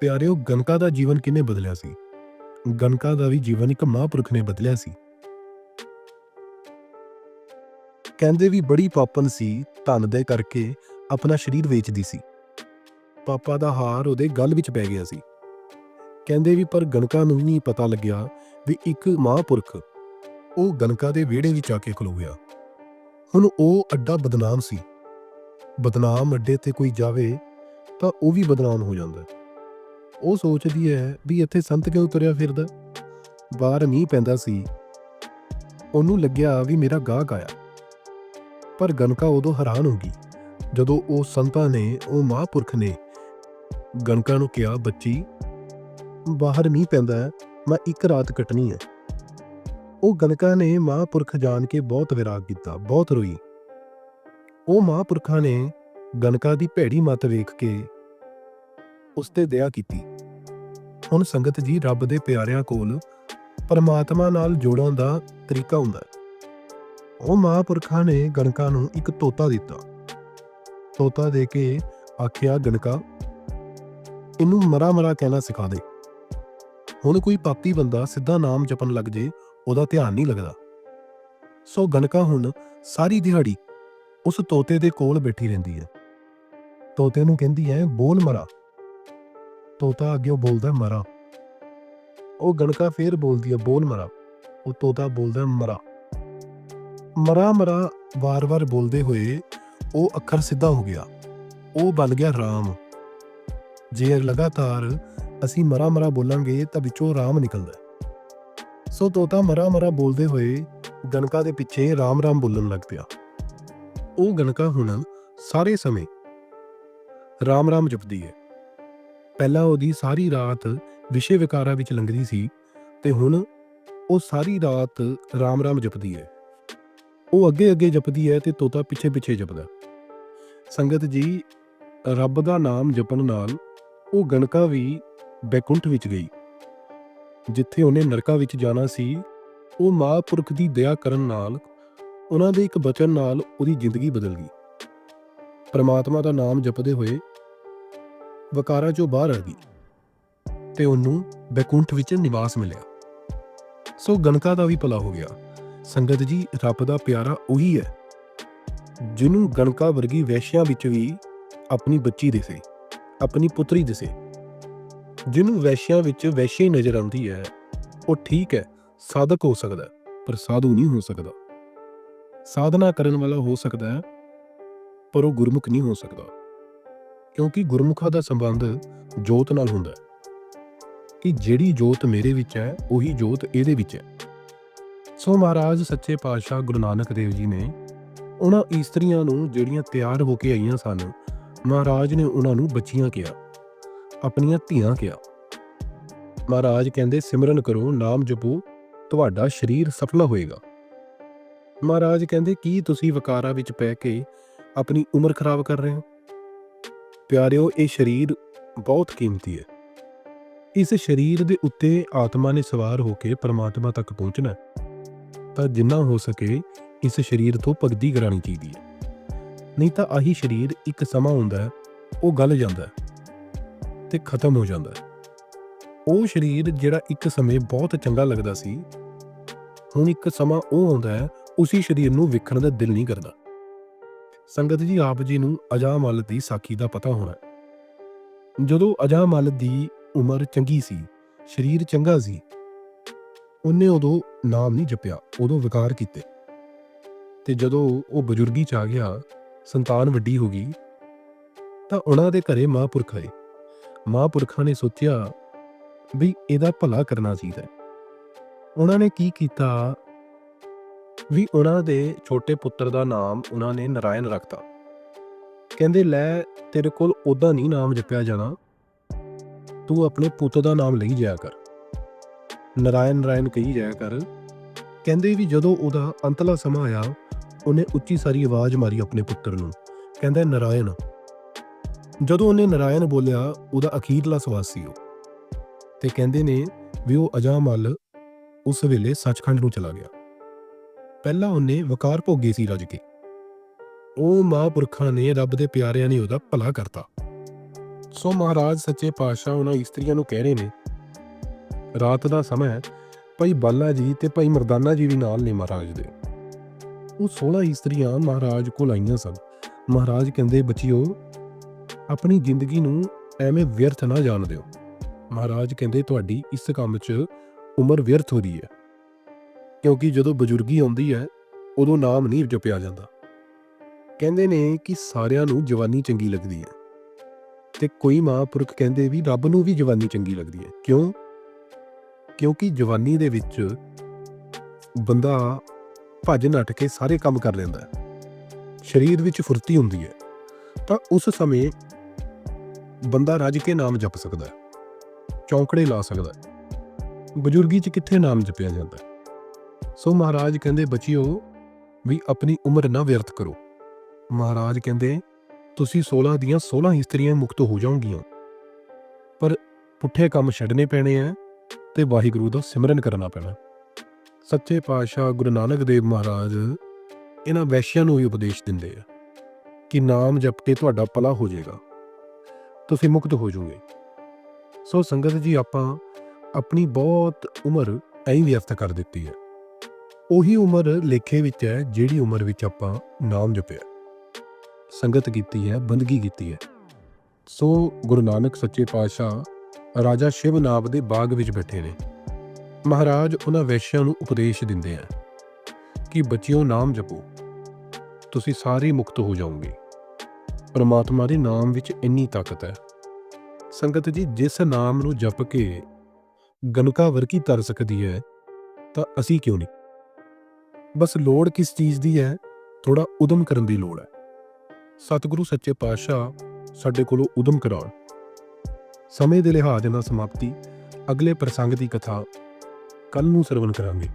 A: ਪਿਆਰਿਓ ਗਨਕਾ ਦਾ ਜੀਵਨ ਕਿਨੇ ਬਦਲਿਆ ਸੀ। ਗਨਕਾ ਦਾ ਵੀ ਜੀਵਨ ਇੱਕ ਮਹਾਂਪੁਰਖ ਨੇ ਬਦਲਿਆ ਸੀ। ਕਹਿੰਦੇ ਵੀ ਬੜੀ ਪਾਪਨ ਸੀ, ਧਨ ਦੇ ਕਰਕੇ ਆਪਣਾ ਸਰੀਰ ਵੇਚਦੀ ਸੀ। ਪਾਪਾ ਦਾ ਹਾਰ ਉਹਦੇ ਗਲ ਵਿੱਚ ਪੈ ਗਿਆ ਸੀ। ਕਹਿੰਦੇ ਵੀ ਪਰ ਗਣਕਾ ਨੂੰ ਨਹੀਂ ਪਤਾ ਲੱਗਿਆ ਵੀ ਇੱਕ ਮਹਾਂਪੁਰਖ ਉਹ ਗਣਕਾ ਦੇ ਵਿਹੜੇ ਵਿੱਚ ਆ ਕੇ ਖਲੋ ਗਿਆ। ਹੁਣ ਉਹ ਅੱਡਾ ਬਦਨਾਮ ਸੀ। ਬਦਨਾਮ ਅੱਡੇ ਤੇ ਕੋਈ ਜਾਵੇ ਤਾਂ ਉਹ ਵੀ ਬਦਨਾਮ ਹੋ ਜਾਂਦਾ। ਉਹ ਸੋਚਦੀ ਹੈ ਵੀ ਇੱਥੇ ਸੰਤ ਕਿਉਂ ਤੁਰਿਆ ਫਿਰਦਾ? ਬਾਹਰ ਮੀਂਹ ਪੈਂਦਾ ਸੀ। ਉਹਨੂੰ ਲੱਗਿਆ ਵੀ ਮੇਰਾ ਗਾਹਕ ਆਇਆ। ਪਰ ਗਨਕਾ ਉਦੋਂ ਹੈਰਾਨ ਹੋ ਗਈ ਜਦੋਂ ਉਹ ਸੰਤਾਂ ਨੇ, ਉਹ ਮਹਾਂਪੁਰਖ ਨੇ ਗਣਕਾ ਨੂੰ ਕਿਹਾ, ਬੱਚੀ, ਬਾਹਰ ਮੀਂਹ ਪੈਂਦਾ ਹੈ, ਮੈਂ ਇੱਕ ਰਾਤ ਕੱਟਣੀ ਹੈ। ਉਹ ਗਣਕਾ ਨੇ ਮਹਾਂਪੁਰਖ ਜਾਣ ਕੇ ਬਹੁਤ ਵਿਰਾਗ ਕੀਤਾ, ਬਹੁਤ ਰੋਈ। ਉਹ ਮਹਾਂਪੁਰਖਾਂ ਨੇ ਗਣਕਾ ਦੀ ਭੈੜੀ ਮੱਤ ਵੇਖ ਕੇ ਉਸ ਤੇ ਦਇਆ ਕੀਤੀ। ਹੁਣ ਸੰਗਤ ਜੀ ਰੱਬ ਦੇ ਪਿਆਰਿਆਂ ਕੋਲ ਪਰਮਾਤਮਾ ਨਾਲ ਜੋੜਨ ਦਾ ਤਰੀਕਾ ਹੁੰਦਾ ਹੈ। ਉਹ ਮਹਾਂਪੁਰਖਾਂ ਨੇ ਗਣਕਾ ਨੂੰ ਇੱਕ ਤੋਤਾ ਦਿੱਤਾ। ਤੋਤਾ ਦੇ ਕੇ ਆਖਿਆ, ਗਣਕਾ ਇਹਨੂੰ ਮਰਾ ਮਰਾ ਕਹਿਣਾ ਸਿਖਾ ਦੇ। ਹੁਣ ਕੋਈ ਪਾਪੀ ਬੰਦਾ ਸਿੱਧਾ ਨਾਮ ਜਪਣ ਲੱਗ ਜੇ, ਉਹਦਾ ਧਿਆਨ ਨਹੀਂ ਲੱਗਦਾ। ਸੋ ਗਣਕਾ ਹੁਣ ਸਾਰੀ ਦਿਹਾੜੀ ਉਸ ਤੋਤੇ ਦੇ ਕੋਲ ਬੈਠੀ ਰਹਿੰਦੀ ਹੈ। ਤੋਤੇ ਨੂੰ ਕਹਿੰਦੀ ਹੈ, ਬੋਲ ਮਰਾ। ਤੋਤਾ ਅੱਗੇ ਉਹ ਬੋਲਦਾ, ਮਰਾ। ਉਹ ਗਣਕਾ ਫੇਰ ਬੋਲਦੀ ਹੈ, ਬੋਲ ਮਰਾ। ਉਹ ਤੋਤਾ ਬੋਲਦਾ, ਮਰਾ। ਮਰਾ ਮਰਾ ਵਾਰ-ਵਾਰ ਬੋਲਦੇ ਹੋਏ ਉਹ ਅੱਖਰ ਸਿੱਧਾ ਹੋ ਗਿਆ। ਉਹ ਬਣ ਗਿਆ ਰਾਮ। ਜੇ ਲਗਾਤਾਰ ਅਸੀਂ ਮਰਾ ਮਰਾ ਬੋਲਾਂਗੇ ਤਾਂ ਵਿੱਚੋਂ ਰਾਮ ਨਿਕਲਦਾ ਹੈ। ਸੋ ਤੋਤਾ ਮਰਾ ਮਰਾ ਬੋਲਦੇ ਹੋਏ ਗਣਕਾ ਦੇ ਪਿੱਛੇ ਰਾਮ ਰਾਮ ਬੋਲਣ ਲੱਗ ਪਿਆ। ਉਹ ਗਣਕਾ ਹੁਣ ਸਾਰੇ ਸਮੇਂ ਰਾਮ ਰਾਮ ਜਪਦੀ ਹੈ। ਪਹਿਲਾਂ ਉਹਦੀ ਸਾਰੀ ਰਾਤ ਵਿਸ਼ੇ ਵਿਕਾਰਾਂ ਵਿੱਚ ਲੰਘਦੀ ਸੀ ਤੇ ਹੁਣ ਉਹ ਸਾਰੀ ਰਾਤ ਰਾਮ ਰਾਮ ਜਪਦੀ ਹੈ। ਉਹ ਅੱਗੇ ਅੱਗੇ ਜਪਦੀ ਹੈ ਤੇ ਤੋਤਾ ਪਿੱਛੇ ਪਿੱਛੇ ਜਪਦਾ ਸੰਗਤ ਜੀ, ਰੱਬ ਦਾ ਨਾਮ ਜਪਣ ਨਾਲ ਉਹ ਗਣਕਾ ਵੀ ਬੈਕੁੰਠ ਵਿੱਚ ਗਈ। ਜਿੱਥੇ ਉਹਨੇ ਨਰਕਾ ਵਿੱਚ ਜਾਣਾ ਸੀ, ਉਹ ਮਹਾਂਪੁਰਖ ਦੀ ਦਇਆ ਕਰਨ ਨਾਲ ਉਹਨਾਂ ਦੇ ਇੱਕ ਬਚਨ ਨਾਲ ਉਹਦੀ ਜ਼ਿੰਦਗੀ ਬਦਲ ਗਈ। ਪਰਮਾਤਮਾ ਦਾ ਨਾਮ ਜਪਦੇ ਹੋਏ ਵਕਾਰਾਂ ਚੋਂ ਬਾਹਰ ਆ ਗਈ ਤੇ ਉਹਨੂੰ ਬੈਕੁੰਠ ਵਿੱਚ ਨਿਵਾਸ ਮਿਲਿਆ। ਸੋ ਗਣਕਾ ਦਾ ਵੀ ਭਲਾ ਹੋ ਗਿਆ। ਸੰਗਤ ਜੀ, ਰੱਬ ਦਾ ਪਿਆਰਾ ਉਹੀ ਹੈ, ਜਿਹਨੂੰ ਗਣਕਾ ਵਰਗੀ ਵੈਸ਼ਿਆਂ ਵਿੱਚ ਵੀ ਆਪਣੀ ਬੱਚੀ ਦੇ ਦਿਸੇ। ਆਪਣੀ ਪੁੱਤਰੀ ਦਿਸੇ ਜਿਹਨੂੰ ਵੈਸ਼ਿਆਂ ਵਿੱਚ ਵੈਸ਼ੀ ਨਜ਼ਰ ਆਉਂਦੀ ਹੈ, ਉਹ ਠੀਕ ਹੈ, ਸਾਧਕ ਹੋ ਸਕਦਾ ਪਰ ਸਾਧੂ ਨਹੀਂ ਹੋ ਸਕਦਾ। ਸਾਧਨਾ ਕਰਨ ਵਾਲਾ ਹੋ ਸਕਦਾ ਹੈ, ਪਰ ਉਹ ਗੁਰਮੁਖ ਨਹੀਂ ਹੋ ਸਕਦਾ, ਕਿਉਂਕਿ ਗੁਰਮੁਖਾਂ ਦਾ ਸੰਬੰਧ ਜੋਤ ਨਾਲ ਹੁੰਦਾ ਹੈ। ਕਿ ਜਿਹੜੀ ਜੋਤ ਮੇਰੇ ਵਿੱਚ ਹੈ, ਉਹੀ ਜੋਤ ਇਹਦੇ ਵਿੱਚ ਹੈ। ਸੋ ਮਹਾਰਾਜ ਸੱਚੇ ਪਾਤਸ਼ਾਹ ਗੁਰੂ ਨਾਨਕ ਦੇਵ ਜੀ ਨੇ ਉਹਨਾਂ ਇਸਤਰੀਆਂ ਨੂੰ ਜਿਹੜੀਆਂ ਤਿਆਰ ਹੋ ਕੇ ਆਈਆਂ ਸਨ ਮਹਾਰਾਜ ਨੇ ਉਹਨਾਂ ਨੂੰ ਬੱਚੀਆਂ ਕਿਹਾ, ਆਪਣੀਆਂ ਧੀਆਂ ਕਿਹਾ। ਮਹਾਰਾਜ ਕਹਿੰਦੇ, ਸਿਮਰਨ ਕਰੋ, ਨਾਮ ਜਪੋ, ਤੁਹਾਡਾ ਸਰੀਰ ਸਫਲਾ ਹੋਏਗਾ। ਮਹਾਰਾਜ ਕਹਿੰਦੇ, ਕੀ ਤੁਸੀਂ ਵਕਾਰਾਂ ਵਿੱਚ ਪੈ ਕੇ ਆਪਣੀ ਉਮਰ ਖਰਾਬ ਕਰ ਰਹੇ ਹੋ? ਪਿਆਰਿਓ, ਇਹ ਸਰੀਰ ਬਹੁਤ ਕੀਮਤੀ ਹੈ। ਇਸ ਸਰੀਰ ਦੇ ਉੱਤੇ ਆਤਮਾ ਨੇ ਸਵਾਰ ਹੋ ਕੇ ਪਰਮਾਤਮਾ ਤੱਕ ਪਹੁੰਚਣਾ ਹੈ। ਤਾਂ ਜਿੰਨਾ ਹੋ ਸਕੇ ਇਸ ਸਰੀਰ ਤੋਂ ਭਗਤੀ ਕਰਾਣੀ ਚਾਹੀਦੀ ਹੈ। ਨਹੀਂ ਤਾਂ ਆਹੀ ਸਰੀਰ ਇੱਕ ਸਮਾਂ ਹੁੰਦਾ ਉਹ ਗਲ ਜਾਂਦਾ ਤੇ ਖਤਮ ਹੋ ਜਾਂਦਾ ਉਹ ਸਰੀਰ ਜਿਹੜਾ ਇੱਕ ਸਮੇਂ ਬਹੁਤ ਚੰਗਾ ਲੱਗਦਾ ਸੀ, ਹੁਣ ਇੱਕ ਸਮਾਂ ਉਹ ਆਉਂਦਾ ਹੈ, ਉਸੇ ਸਰੀਰ ਨੂੰ ਵੇਖਣ ਦਾ ਦਿਲ ਨਹੀਂ ਕਰਦਾ। ਸੰਗਤ ਜੀ, ਆਪ ਜੀ ਨੂੰ ਅਜਾ ਅਜਾਮਲ ਦੀ ਸਾਖੀ ਦਾ ਪਤਾ ਹੋਣਾ ਜਦੋਂ ਅਜਾ ਅਜਾਮਲ ਦੀ ਉਮਰ ਚੰਗੀ ਸੀ, ਸਰੀਰ ਚੰਗਾ ਸੀ, ਉਹਨੇ ਉਦੋਂ ਨਾਮ ਨਹੀਂ ਜਪਿਆ, ਉਦੋਂ ਵਿਕਾਰ ਕੀਤੇ। ਤੇ ਜਦੋਂ ਉਹ ਬਜ਼ੁਰਗੀ ਚ ਆ ਗਿਆ ਸੰਤਾਨ ਵੱਡੀ ਹੋ ਗਈ, ਤਾਂ ਉਹਨਾਂ ਦੇ ਘਰੇ ਮਹਾਂਪੁਰਖ ਆਏ। ਮਹਾਂਪੁਰਖਾਂ ਨੇ ਸੋਚਿਆ ਵੀ ਇਹਦਾ ਭਲਾ ਕਰਨਾ ਚਾਹੀਦਾ ਹੈ। ਉਹਨਾਂ ਨੇ ਕੀ ਕੀਤਾ ਵੀ ਉਹਨਾਂ ਦੇ ਛੋਟੇ ਪੁੱਤਰ ਦਾ ਨਾਮ ਉਹਨਾਂ ਨੇ ਨਰਾਇਣ ਰੱਖਤਾ। ਕਹਿੰਦੇ, ਲੈ, ਤੇਰੇ ਕੋਲ ਉਹਦਾ ਨਹੀਂ ਨਾਮ ਜਪਿਆ ਜਾਣਾ। ਤੂੰ ਆਪਣੇ ਪੁੱਤ ਦਾ ਨਾਮ ਲਈ ਜਾਇਆ ਕਰ। ਨਰਾਇਣ ਨਰਾਇਣ ਕਹੀ ਜਾਇਆ ਕਰ। ਕਹਿੰਦੇ ਵੀ ਜਦੋਂ ਉਹਦਾ ਅੰਤਲਾ ਸਮਾਂ ਆਇਆ ਉਹਨੇ ਉੱਚੀ ਸਾਰੀ ਆਵਾਜ਼ ਮਾਰੀ ਆਪਣੇ ਪੁੱਤਰ ਨੂੰ, ਕਹਿੰਦਾ, ਨਰਾਇਣ। ਜਦੋਂ ਉਹਨੇ ਨਰਾਇਣ ਬੋਲਿਆ, ਉਹਦਾ ਅਖੀਰਲਾ ਸਵਾਸ ਸੀ ਉਹ। ਤੇ ਕਹਿੰਦੇ ਨੇ ਵੀ ਉਹ ਅਜਾਮਲ ਉਸ ਵੇਲੇ ਸੱਚਖੰਡ ਨੂੰ ਚਲਾ ਗਿਆ। ਪਹਿਲਾਂ ਉਹਨੇ ਵਕਾਰ ਭੋਗੇ ਸੀ ਰੱਜ ਕੇ। ਉਹ ਮਹਾਂਪੁਰਖਾਂ ਨੇ ਰੱਬ ਦੇ ਪਿਆਰਿਆਂ ਨੇ ਉਹਦਾ ਭਲਾ ਕਰਤਾ। ਸੋ ਮਹਾਰਾਜ ਸੱਚੇ ਪਾਤਸ਼ਾਹ ਉਹਨਾਂ ਇਸਤਰੀਆਂ ਨੂੰ ਕਹਿ ਰਹੇ ਨੇ, ਰਾਤ ਦਾ ਸਮਾਂ ਹੈ, ਭਾਈ ਬਾਲਾ ਜੀ ਤੇ ਭਾਈ ਮਰਦਾਨਾ ਜੀ ਵੀ ਨਾਲ ਨੇ ਮਹਾਰਾਜ ਦੇ। ਉਹ 16 ਇਸਤਰੀਆਂ ਮਹਾਰਾਜ ਕੋਲ ਆਈਆਂ ਸਨ। ਮਹਾਰਾਜ ਕਹਿੰਦੇ, ਬੱਚਿਓ, ਆਪਣੀ ਜ਼ਿੰਦਗੀ ਨੂੰ ਐਵੇਂ ਵਿਅਰਥ ਨਾ ਜਾਣ ਦਿਓ। ਮਹਾਰਾਜ ਕਹਿੰਦੇ, ਤੁਹਾਡੀ ਇਸ ਕੰਮ 'ਚ ਉਮਰ ਵਿਅਰਥ ਹੋ ਰਹੀ ਹੈ। ਕਿਉਂਕਿ ਜਦੋਂ ਬਜ਼ੁਰਗੀ ਆਉਂਦੀ ਹੈ, ਉਦੋਂ ਨਾਮ ਨਹੀਂ ਜਪਿਆ ਜਾਂਦਾ। ਕਹਿੰਦੇ ਨੇ ਕਿ ਸਾਰਿਆਂ ਨੂੰ ਜਵਾਨੀ ਚੰਗੀ ਲੱਗਦੀ ਹੈ। ਤੇ ਕੋਈ ਮਹਾਂਪੁਰਖ ਕਹਿੰਦੇ ਵੀ ਰੱਬ ਨੂੰ ਵੀ ਜਵਾਨੀ ਚੰਗੀ ਲੱਗਦੀ ਹੈ। ਕਿਉਂ? ਕਿਉਂਕਿ ਜਵਾਨੀ ਦੇ ਵਿੱਚ ਬੰਦਾ ਭੱਜ ਨੱਟ ਕੇ ਸਾਰੇ ਕੰਮ ਕਰ ਲੈਂਦਾ ਹੈ। ਸਰੀਰ ਵਿੱਚ ਫੁਰਤੀ ਹੁੰਦੀ ਹੈ। ਤਾਂ ਉਸ ਸਮੇਂ ਬੰਦਾ ਰੱਜ ਕੇ ਨਾਮ ਜਪ ਸਕਦਾ ਹੈ। ਚੌਂਕੜੇ ਲਾ ਸਕਦਾ ਹੈ। ਬਜ਼ੁਰਗੀ 'ਚ ਕਿੱਥੇ ਨਾਮ ਜਪਿਆ ਜਾਂਦਾ ਸੋ ਮਹਾਰਾਜ ਕਹਿੰਦੇ, ਬੱਚਿਓ, ਵੀ ਆਪਣੀ ਉਮਰ ਨਾ ਵਿਅਰਥ ਕਰੋ। ਮਹਾਰਾਜ ਕਹਿੰਦੇ, ਤੁਸੀਂ 16 ਦੀਆਂ 16 ਇਸਤਰੀਆਂ ਮੁਕਤ ਹੋ ਜਾਓਗੀਆਂ। ਪਰ ਪੁੱਠੇ ਕੰਮ ਛੱਡਣੇ ਪੈਣੇ ਆ ਤੇ ਵਾਹਿਗੁਰੂ ਦਾ ਸਿਮਰਨ ਕਰਨਾ ਪੈਣਾ ਸੱਚੇ ਪਾਤਸ਼ਾਹ ਗੁਰੂ ਨਾਨਕ ਦੇਵ ਮਹਾਰਾਜ ਇਹਨਾਂ ਵੈਸ਼ਿਆਂ ਨੂੰ ਵੀ ਉਪਦੇਸ਼ ਦਿੰਦੇ ਆ ਕਿ ਨਾਮ ਜਪ ਕੇ ਤੁਹਾਡਾ ਭਲਾ ਹੋ ਜਾਏਗਾ, ਤੁਸੀਂ ਮੁਕਤ ਹੋ ਜਾਓਗੇ। ਸੋ ਸੰਗਤ ਜੀ, ਆਪਾਂ ਆਪਣੀ ਬਹੁਤ ਉਮਰ ਐਂ ਵਿਅਰਥ ਕਰ ਦਿੱਤੀ ਹੈ। ਉਹੀ ਉਮਰ ਲੇਖੇ ਵਿੱਚ ਹੈ ਜਿਹੜੀ ਉਮਰ ਵਿੱਚ ਆਪਾਂ ਨਾਮ ਜਪਿਆ। ਸੰਗਤ ਕੀਤੀ ਹੈ, ਬੰਦਗੀ ਕੀਤੀ ਹੈ। ਸੋ ਗੁਰੂ ਨਾਨਕ ਸੱਚੇ ਪਾਤਸ਼ਾਹ ਰਾਜਾ ਸ਼ਿਵ ਨਾਭ ਦੇ ਬਾਗ ਵਿੱਚ ਬੈਠੇ ਨੇ। ਮਹਾਰਾਜ ਉਹਨਾਂ ਵੈਸ਼ਿਆਂ ਨੂੰ ਉਪਦੇਸ਼ ਦਿੰਦੇ ਆ ਕਿ ਬੱਚਿਓ ਨਾਮ ਜਪੋ। ਤੁਸੀਂ ਸਾਰੇ ਮੁਕਤ ਹੋ ਜਾਓਗੇ। ਪਰਮਾਤਮਾ ਦੇ ਨਾਮ ਵਿੱਚ ਇੰਨੀ ਤਾਕਤ ਹੈ। ਸੰਗਤ ਜੀ, ਜਿਸ ਨਾਮ ਨੂੰ ਜਪ ਕੇ ਗਨਕਾ ਵਰਗੀ ਤਰ ਸਕਦੀ ਹੈ, ਤਾਂ ਅਸੀਂ ਕਿਉਂ ਨਹੀਂ? ਬਸ ਲੋੜ ਕਿਸ ਚੀਜ਼ ਦੀ ਹੈ ਥੋੜਾ ਉਦਮ ਕਰਨ ਦੀ ਲੋੜ ਹੈ। ਸਤਿਗੁਰੂ ਸੱਚੇ ਪਾਤਸ਼ਾਹ ਸਾਡੇ ਕੋਲੋਂ ਉਦਮ ਕਰਾਉਣ। ਸਮੇਂ ਦੇ ਲਿਹਾਜ਼ ਨਾਲ ਸਮਾਪਤੀ। ਅਗਲੇ ਪ੍ਰਸੰਗ ਦੀ ਕਥਾ ਕੱਲ ਨੂੰ ਸਰਵਨ ਕਰਾਂਗੇ।